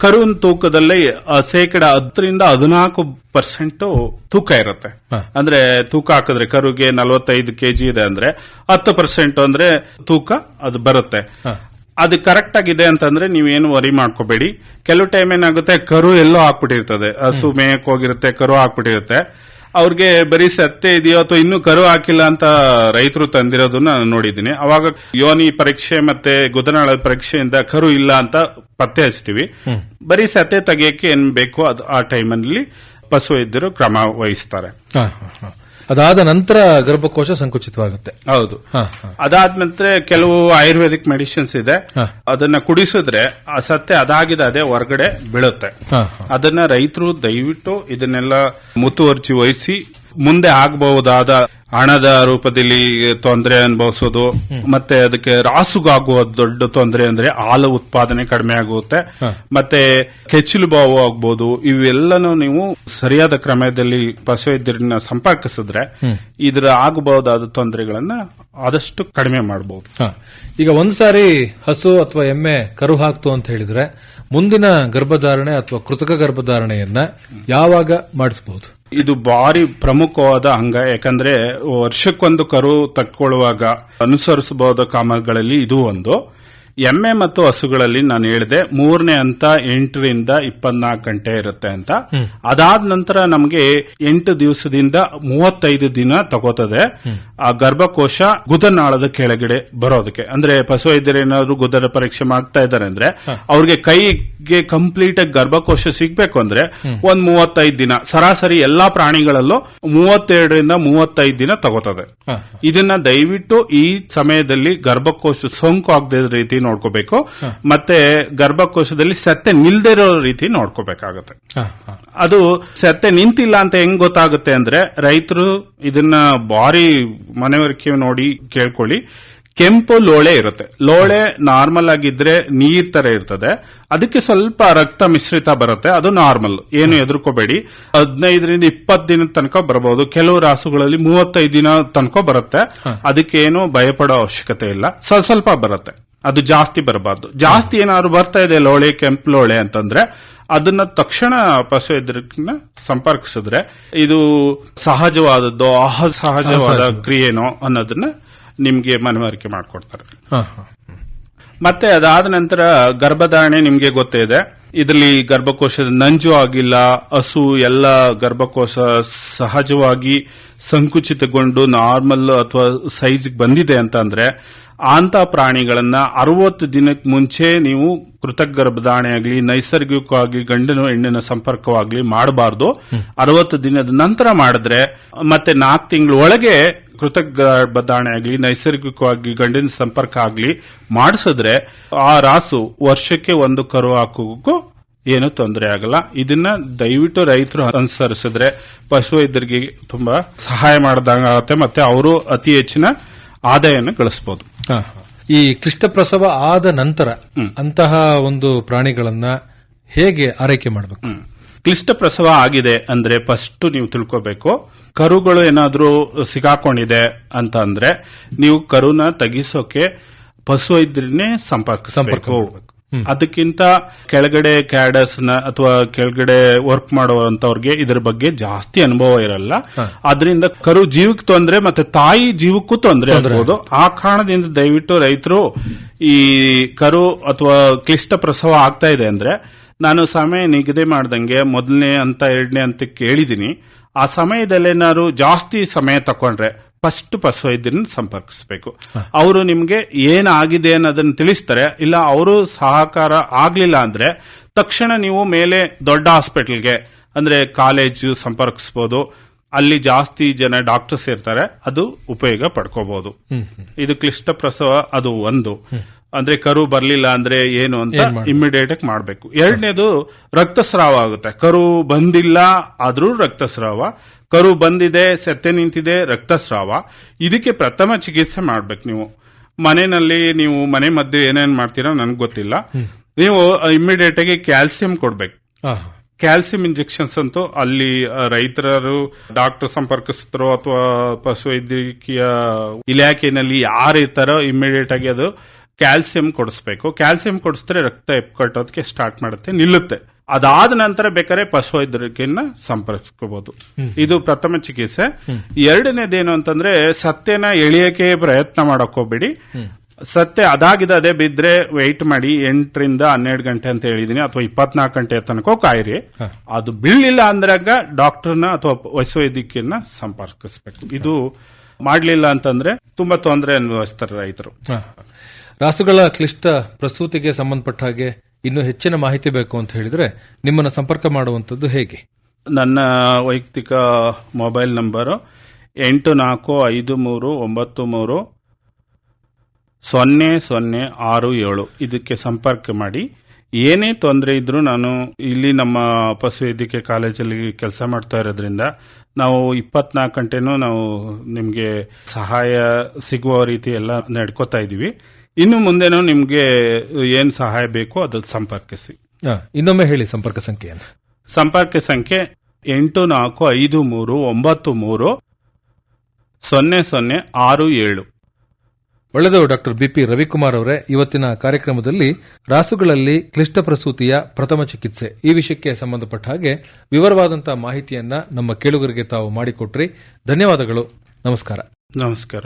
ಕರುವಿನ ತೂಕದಲ್ಲಿ ಶೇಕಡ ಹತ್ತರಿಂದ ಹದಿನಾಲ್ಕು ಪರ್ಸೆಂಟ್ ತೂಕ ಇರುತ್ತೆ. ಅಂದ್ರೆ ತೂಕ ಹಾಕಿದ್ರೆ ಕರುಗೆ ನಲವತ್ತೈದು ಕೆಜಿ ಇದೆ ಅಂದ್ರೆ ಹತ್ತು ಪರ್ಸೆಂಟ್ ಅಂದ್ರೆ ತೂಕ ಅದು ಬರುತ್ತೆ. ಅದು ಕರೆಕ್ಟ್ ಆಗಿದೆ ಅಂತಂದ್ರೆ ನೀವೇನು ವರಿ ಮಾಡ್ಕೋಬೇಡಿ. ಕೆಲವು ಟೈಮ್ ಏನಾಗುತ್ತೆ ಕರು ಎಲ್ಲೋ ಹಾಕ್ಬಿಟ್ಟಿರ್ತದೆ. ಹಸು ಮೇಯಕ್ ಹೋಗಿರುತ್ತೆ ಕರು ಹಾಕ್ಬಿಟ್ಟಿರುತ್ತೆ. ಅವ್ರಿಗೆ ಬರೀ ಸತ್ತೆ ಇದೆಯೋ ಅಥವಾ ಇನ್ನೂ ಕರು ಹಾಕಿಲ್ಲ ಅಂತ ರೈತರು ತಂದಿರೋದನ್ನ ನಾನು ನೋಡಿದ್ದೀನಿ. ಅವಾಗ ಯೋನಿ ಪರೀಕ್ಷೆ ಮತ್ತೆ ಗುದನಾಳ ಪರೀಕ್ಷೆಯಿಂದ ಕರು ಇಲ್ಲ ಅಂತ ಪತ್ತೆ ಹಚ್ತೀವಿ. ಬರೀ ಸತ್ತೆ ತೆಗಿಯಕ್ಕೆ ಏನ್ ಬೇಕೋ ಅದು ಆ ಟೈಮಲ್ಲಿ ಪಶುವೈದ್ಯರು ಕ್ರಮ ವಹಿಸ್ತಾರೆ. ಅದಾದ ನಂತರ ಗರ್ಭಕೋಶ ಸಂಕುಚಿತವಾಗುತ್ತೆ. ಹೌದು. ಅದಾದ್ಮೇಲೆ ಕೆಲವು ಆಯುರ್ವೇದಿಕ್ ಮೆಡಿಸಿನ್ಸ್ ಇದೆ. ಅದನ್ನ ಕುಡಿಸಿದ್ರೆ ಆ ಸತ್ತೆ ಅದಾಗಿದೆ ಅದೇ ಹೊರಗಡೆ ಬೀಳುತ್ತೆ. ಅದನ್ನ ರೈತರು ದಯವಿಟ್ಟು ಇದನ್ನೆಲ್ಲ ಮುತುವರ್ಜಿ ವಹಿಸಿ ಮುಂದೆ ಆಗಬಹುದಾದ ಹಣದ ರೂಪದಲ್ಲಿ ತೊಂದರೆ ಅನುಭವಿಸೋದು ಮತ್ತೆ ಅದಕ್ಕೆ ರಾಸುಗಾಗುವ ದೊಡ್ಡ ತೊಂದರೆ ಅಂದ್ರೆ ಹಾಲು ಉತ್ಪಾದನೆ ಕಡಿಮೆ ಆಗುತ್ತೆ. ಮತ್ತೆ ಕೆಚ್ಚಲು ಬಾವು ಆಗ್ಬೋದು ಇವೆಲ್ಲನೂ ನೀವು ಸರಿಯಾದ ಕ್ರಮದಲ್ಲಿ ಪಶುವೈದ್ಯರನ್ನ ಸಂಪರ್ಕಿಸಿದ್ರೆ ಇದರ ಆಗಬಹುದಾದ ತೊಂದರೆಗಳನ್ನ ಆದಷ್ಟು ಕಡಿಮೆ ಮಾಡಬಹುದು ಈಗ ಒಂದ್ಸಾರಿ ಹಸು ಅಥವಾ ಎಮ್ಮೆ ಕರು ಹಾಕ್ತು ಅಂತ ಹೇಳಿದ್ರೆ ಮುಂದಿನ ಗರ್ಭಧಾರಣೆ ಅಥವಾ ಕೃತಕ ಗರ್ಭಧಾರಣೆಯನ್ನ ಯಾವಾಗ ಮಾಡಿಸಬಹುದು ಇದು ಭಾರಿ ಪ್ರಮುಖವಾದ ಅಂಗ. ಯಾಕಂದ್ರೆ ವರ್ಷಕ್ಕೊಂದು ಕರು ತಕ್ಕೊಳ್ಳುವಾಗ ಅನುಸರಿಸಬಹುದ ಕಾಮಗಳಲ್ಲಿ ಇದು ಒಂದು. ಎಮ್ಮೆ ಮತ್ತು ಹಸುಗಳಲ್ಲಿ ನಾನು ಹೇಳಿದೆ ಮೂರನೇ ಹಂತ ಎಂಟರಿಂದ ಇಪ್ಪತ್ನಾಲ್ಕು ಗಂಟೆ ಇರುತ್ತೆ ಅಂತ. ಅದಾದ ನಂತರ ನಮಗೆ ಎಂಟು ದಿವಸದಿಂದ ಮೂವತ್ತೈದು ದಿನ ತಗೋತದೆ. ಆ ಗರ್ಭಕೋಶ ಗುದನಾಳದ ಕೆಳಗಡೆ ಬರೋದಕ್ಕೆ. ಅಂದ್ರೆ ಪಶುವೈದ್ಯರು ಏನಾದ್ರು ಗುದದ ಪರೀಕ್ಷೆ ಮಾಡ್ತಾ ಇದ್ದಾರೆ ಅಂದ್ರೆ ಅವ್ರಿಗೆ ಕೈಗೆ ಕಂಪ್ಲೀಟ್ ಆಗಿ ಗರ್ಭಕೋಶ ಸಿಗ್ಬೇಕು ಅಂದ್ರೆ ಒಂದ್ ಮೂವತ್ತೈದು ದಿನ. ಸರಾಸರಿ ಎಲ್ಲಾ ಪ್ರಾಣಿಗಳಲ್ಲೂ ಮೂವತ್ತೆರಡರಿಂದ ಮೂವತ್ತೈದು ದಿನ ತಗೋತದೆ. ಇದನ್ನ ದಯವಿಟ್ಟು ಈ ಸಮಯದಲ್ಲಿ ಗರ್ಭಕೋಶ ಸೋಂಕು ಆಗದ ರೀತಿ ನೋಡ್ಕೋಬೇಕು. ಮತ್ತೆ ಗರ್ಭಕೋಶದಲ್ಲಿ ಸತ್ತೆ ನಿಲ್ದೇ ಇರೋ ರೀತಿ ನೋಡ್ಕೋಬೇಕಾಗತ್ತೆ. ಅದು ಸತ್ತೆ ನಿಂತಿಲ್ಲ ಅಂತ ಹೆಂಗ್ ಗೊತ್ತಾಗುತ್ತೆ ಅಂದ್ರೆ ರೈತರು ಇದನ್ನ ಭಾರಿ ಮನೆವರಿಕೆ ನೋಡಿ ಕೇಳ್ಕೊಳ್ಳಿ. ಕೆಂಪು ಲೋಳೆ ಇರುತ್ತೆ. ಲೋಳೆ ನಾರ್ಮಲ್ ಆಗಿದ್ರೆ ನೀರ್ ತರ ಇರ್ತದೆ. ಅದಕ್ಕೆ ಸ್ವಲ್ಪ ರಕ್ತ ಮಿಶ್ರಿತ ಬರುತ್ತೆ. ಅದು ನಾರ್ಮಲ್. ಏನು ಎದುರ್ಕೋಬೇಡಿ ಹದಿನೈದರಿಂದ ಇಪ್ಪತ್ತು ದಿನದ ತನಕ ಬರಬಹುದು ಕೆಲವು ರಾಸುಗಳಲ್ಲಿ ಮೂವತ್ತೈದು ದಿನ ತನಕ ಬರುತ್ತೆ. ಅದಕ್ಕೇನು ಭಯಪಡೋ ಅವಶ್ಯಕತೆ ಇಲ್ಲ. ಸ್ವಲ್ಪ ಸ್ವಲ್ಪ ಬರುತ್ತೆ. ಅದು ಜಾಸ್ತಿ ಬರಬಾರ್ದು. ಜಾಸ್ತಿ ಏನಾದ್ರು ಬರ್ತಾ ಇದೆ ಲೋಳೆ ಕೆಂಪು ಲೋಳೆ ಅಂತಂದ್ರೆ ಅದನ್ನ ತಕ್ಷಣ ಪಶುವೈದ್ಯರನ್ನ ಸಂಪರ್ಕಿಸಿದ್ರೆ ಇದು ಸಹಜವಾದದ್ದು ಅಸಹಜವಾದ. ಕ್ರಿಯೆನೋ ಅನ್ನೋದನ್ನ ನಿಮ್ಗೆ ಮನವರಿಕೆ ಮಾಡಿಕೊಡ್ತಾರೆ. ಮತ್ತೆ ಅದಾದ ನಂತರ ಗರ್ಭಧಾರಣೆ ನಿಮ್ಗೆ ಗೊತ್ತೇ ಇದೆ. ಇದರಲ್ಲಿ ಗರ್ಭಕೋಶದ ನಂಜು ಆಗಿಲ್ಲ ಹಸು ಎಲ್ಲ ಗರ್ಭಕೋಶ ಸಹಜವಾಗಿ ಸಂಕುಚಿತಗೊಂಡು ನಾರ್ಮಲ್ ಅಥವಾ ಸೈಜ್ ಬಂದಿದೆ ಅಂತ ಅಂದ್ರೆ ಅಂತ ಪ್ರಾಣಿಗಳನ್ನ ಅರವತ್ತು ದಿನಕ್ಕೆ ಮುಂಚೆ ನೀವು ಕೃತಕ ಗರ್ಭಧಾರಣೆ ಆಗಲಿ, ನೈಸರ್ಗಿಕವಾಗಿ ಗಂಡನು ಹೆಣ್ಣಿನ ಸಂಪರ್ಕವಾಗ್ಲಿ ಮಾಡಬಾರ್ದು ಅರವತ್ತು ದಿನದ ನಂತರ ಮಾಡಿದ್ರೆ, ಮತ್ತೆ ನಾಲ್ಕು ತಿಂಗಳ ಒಳಗೆ ಕೃತಕ ಗರ್ಭಧಾರಣೆ ಆಗಲಿ, ನೈಸರ್ಗಿಕವಾಗಿ ಗಂಡಿನ ಸಂಪರ್ಕ ಆಗಲಿ ಮಾಡಿಸಿದ್ರೆ, ಆ ರಾಸು ವರ್ಷಕ್ಕೆ ಒಂದು ಕರು ಹಾಕೋಕ್ಕೂ ಏನು ತೊಂದರೆ ಆಗಲ್ಲ ಇದನ್ನ ದಯವಿಟ್ಟು ರೈತರು ಅನುಸರಿಸಿದ್ರೆ ಪಶುವೈದ್ಯರಿಗೆ ತುಂಬಾ ಸಹಾಯ ಮಾಡಿದಂಗಾಗುತ್ತೆ, ಮತ್ತೆ ಅವರು ಅತಿ ಹೆಚ್ಚಿನ ಆದಾಯನ ಗಳಿಸಬಹುದು. ಈ ಕ್ಲಿಷ್ಟ ಪ್ರಸವ ಆದ ನಂತರ ಅಂತಹ ಒಂದು ಪ್ರಾಣಿಗಳನ್ನ ಹೇಗೆ ಆರೈಕೆ ಮಾಡಬೇಕು? ಕ್ಲಿಷ್ಟ ಪ್ರಸವ ಆಗಿದೆ ಅಂದ್ರೆ ಫಸ್ಟ್ ನೀವು ತಿಳ್ಕೊಬೇಕು. ಕರುಗಳು ಏನಾದರೂ ಸಿಗಾಕೊಂಡಿದೆ ಅಂತ ಅಂದ್ರೆ ನೀವು ಕರುನ ತೆಗಿಸೋಕೆ ಸಂಪರ್ಕ ಸಂಪರ್ಕಿಸಬೇಕು ಅದಕ್ಕಿಂತ ಕೆಳಗಡೆ ಕ್ಯಾಡರ್ಸ್ನ ಅಥವಾ ಕೆಳಗಡೆ ವರ್ಕ್ ಮಾಡುವಂತವ್ರಿಗೆ ಇದ್ರ ಬಗ್ಗೆ ಜಾಸ್ತಿ ಅನುಭವ ಇರಲ್ಲ. ಅದರಿಂದ ಕರು ಜೀವಕ್ಕೆ ತೊಂದ್ರೆ ಮತ್ತೆ ತಾಯಿ ಜೀವಕ್ಕೂ ತೊಂದರೆ ಆಗ್ಬೋದು. ಆ ಕಾರಣದಿಂದ ದಯವಿಟ್ಟು ರೈತರು ಈ ಕರು ಅಥವಾ ಕ್ಲಿಷ್ಟ ಪ್ರಸವ ಆಗ್ತಾ ಇದೆ ಅಂದ್ರೆ ನಾನು ಸಮಯ ನಿಗದಿ ಮಾಡ್ದಂಗೆ ಮೊದಲನೇ ಅಂತ ಎರಡನೇ ಅಂತ ಕೇಳಿದೀನಿ ಆ ಸಮಯದಲ್ಲೇನಾದ್ರು ಜಾಸ್ತಿ ಸಮಯ ತಕೊಂಡ್ರೆ ಫಸ್ಟ್ ಪಶುವೈದ್ಯರನ್ನ ಸಂಪರ್ಕಿಸಬೇಕು. ಅವರು ನಿಮ್ಗೆ ಏನಾಗಿದೆ ಅನ್ನೋದನ್ನ ತಿಳಿಸ್ತಾರೆ. ಇಲ್ಲ ಅವರು ಸಹಕಾರ ಆಗ್ಲಿಲ್ಲ ಅಂದ್ರೆ ತಕ್ಷಣ ನೀವು ಮೇಲೆ ದೊಡ್ಡ ಹಾಸ್ಪಿಟಲ್ಗೆ ಅಂದ್ರೆ ಕಾಲೇಜು ಸಂಪರ್ಕಿಸಬಹುದು ಅಲ್ಲಿ ಜಾಸ್ತಿ ಜನ ಡಾಕ್ಟರ್ಸ್ ಇರ್ತಾರೆ. ಅದು ಉಪಯೋಗ ಪಡ್ಕೋಬಹುದು ಇದು ಕ್ಲಿಷ್ಟ ಪ್ರಸವ ಅದು ಒಂದು. ಅಂದ್ರೆ ಕರು ಬರ್ಲಿಲ್ಲ ಅಂದ್ರೆ ಏನು ಅಂತ ಇಮಿಡಿಯೇಟ್ ಆಗಿ ಮಾಡಬೇಕು. ಎರಡನೇದು ರಕ್ತಸ್ರಾವ ಆಗುತ್ತೆ. ಕರು ಬಂದಿಲ್ಲ ಆದ್ರೂ ರಕ್ತಸ್ರಾವ. ಕರು ಬಂದಿದೆ ಸೆತ್ತೆ ನಿಂತಿದೆ ರಕ್ತಸ್ರಾವ. ಇದಕ್ಕೆ ಪ್ರಥಮ ಚಿಕಿತ್ಸೆ ಮಾಡ್ಬೇಕು ನೀವು. ಮನೆಯಲ್ಲಿ ನೀವು ಮನೆ ಮದ್ದು ಏನೇನ್ ಮಾಡ್ತೀರಾ ನನ್ಗೆ ಗೊತ್ತಿಲ್ಲ. ನೀವು ಇಮಿಡಿಯೇಟ್ ಆಗಿ ಕ್ಯಾಲ್ಸಿಯಂ ಕೊಡ್ಬೇಕು. ಕ್ಯಾಲ್ಸಿಯಂ ಇಂಜೆಕ್ಷನ್ಸ್ ಅಂತೂ ಅಲ್ಲಿ ರೈತರರು ರೈತರು ಡಾಕ್ಟರ್ ಸಂಪರ್ಕಿಸಿದ್ರು ಅಥವಾ ಪಶುವೈದ್ಯಕೀಯ ಇಲಾಖೆಯಲ್ಲಿ ಯಾರು ಇರ್ತಾರೋ ಇಮಿಡಿಯೇಟ್ ಆಗಿ ಅದು ಕ್ಯಾಲ್ಸಿಯಂ ಕೊಡಿಸ್ಬೇಕು. ಕ್ಯಾಲ್ಸಿಯಂ ಕೊಡಿಸಿದ್ರೆ ರಕ್ತ ಎಪ್ಕಟ್ಟೋದಕ್ಕೆ ಸ್ಟಾರ್ಟ್ ಮಾಡುತ್ತೆ ನಿಲ್ಲುತ್ತೆ. ಅದಾದ ನಂತರ ಬೇಕಾದ್ರೆ ಪಶುವೈದ್ಯರನ್ನ ಸಂಪರ್ಕಿಸ್ಕೋಬಹುದು. ಇದು ಪ್ರಥಮ ಚಿಕಿತ್ಸೆ. ಎರಡನೇದೇನು ಅಂತಂದ್ರೆ ಸತ್ಯನ ಎಳಿಯಕ್ಕೆ ಪ್ರಯತ್ನ ಮಾಡಕ್ ಹೋಗ್ಬೇಡಿ. ಸತ್ಯ ಅದಾಗಿದೆ ಅದೇ ಬಿದ್ರೆ ವೆಯ್ಟ್ ಮಾಡಿ ಎಂಟರಿಂದ ಹನ್ನೆರಡು ಗಂಟೆ ಅಂತ ಹೇಳಿದೀನಿ ಅಥವಾ ಇಪ್ಪತ್ನಾಲ್ಕು ಗಂಟೆ ತನಕ ಕಾಯಿರಿ. ಅದು ಬೀಳಲಿಲ್ಲ ಅಂದ್ರಾಗ ಡಾಕ್ಟರ್ನ ಅಥವಾ ಪಶುವೈದ್ಯಕೀಯನ್ನ ಸಂಪರ್ಕಿಸಬೇಕು. ಇದು ಮಾಡ್ಲಿಲ್ಲ ಅಂತಂದ್ರೆ ತುಂಬಾ ತೊಂದರೆ ಅನುಭವಿಸ್ತಾರೆ ರೈತರು. ರಾಸುಗಳ ಕ್ಲಿಷ್ಟ ಪ್ರಸೂತಿಗೆ ಸಂಬಂಧಪಟ್ಟ ಹಾಗೆ ಇನ್ನು ಹೆಚ್ಚಿನ ಮಾಹಿತಿ ಬೇಕು ಅಂತ ಹೇಳಿದ್ರೆ ನಿಮ್ಮನ್ನು ಸಂಪರ್ಕ ಮಾಡುವಂತದ್ದು ಹೇಗೆ? ನನ್ನ ವೈಯಕ್ತಿಕ ಮೊಬೈಲ್ ನಂಬರು ಎಂಟು ನಾಲ್ಕು ಐದು ಮೂರು ಒಂಬತ್ತು ಮೂರು ಸೊನ್ನೆ ಸೊನ್ನೆ ಆರು ಏಳು. ಇದಕ್ಕೆ ಸಂಪರ್ಕ ಮಾಡಿ. ಏನೇ ತೊಂದರೆ ಇದ್ದರೂ ನಾನು ಇಲ್ಲಿ ನಮ್ಮ ಪಶುವೈದ್ಯಕೀಯ ಕಾಲೇಜಲ್ಲಿ ಕೆಲಸ ಮಾಡ್ತಾ ಇರೋದ್ರಿಂದ ನಾವು ಇಪ್ಪತ್ನಾಲ್ಕು ಗಂಟೆನೂ ನಾವು ನಿಮಗೆ ಸಹಾಯ ಸಿಗುವ ರೀತಿ ಎಲ್ಲ ನಡ್ಕೋತಾ ಇದ್ದೀವಿ. ಇನ್ನು ಮುಂದೆನೂ ನಿಮಗೆ ಏನು ಸಹಾಯ ಬೇಕೋ ಅದ್ರ ಸಂಪರ್ಕಿಸಿ ಇನ್ನೊಮ್ಮೆ ಹೇಳಿ ಸಂಪರ್ಕ ಸಂಖ್ಯೆ ಸಂಪರ್ಕ ಸಂಖ್ಯೆ ಎಂಟು ನಾಲ್ಕು ಐದು ಮೂರು ಒಂಬತ್ತು ಮೂರು ಸೊನ್ನೆ ಸೊನ್ನೆ ಆರು ಏಳು. ಒಳ್ಳೆದು ಡಾಕ್ಟರ್ ಬಿಪಿ ರವಿಕುಮಾರ್ ಅವರೇ ಇವತ್ತಿನ ಕಾರ್ಯಕ್ರಮದಲ್ಲಿ ರಾಸುಗಳಲ್ಲಿ ಕ್ಲಿಷ್ಟ ಪ್ರಸೂತಿಯ ಪ್ರಥಮ ಚಿಕಿತ್ಸೆ. ಈ ವಿಷಯಕ್ಕೆ ಸಂಬಂಧಪಟ್ಟ ಹಾಗೆ ವಿವರವಾದಂತಹ ಮಾಹಿತಿಯನ್ನ ನಮ್ಮ ಕೇಳುಗರಿಗೆ ತಾವು ಮಾಡಿಕೊಟ್ರಿ. ಧನ್ಯವಾದಗಳು. ನಮಸ್ಕಾರ. ನಮಸ್ಕಾರ.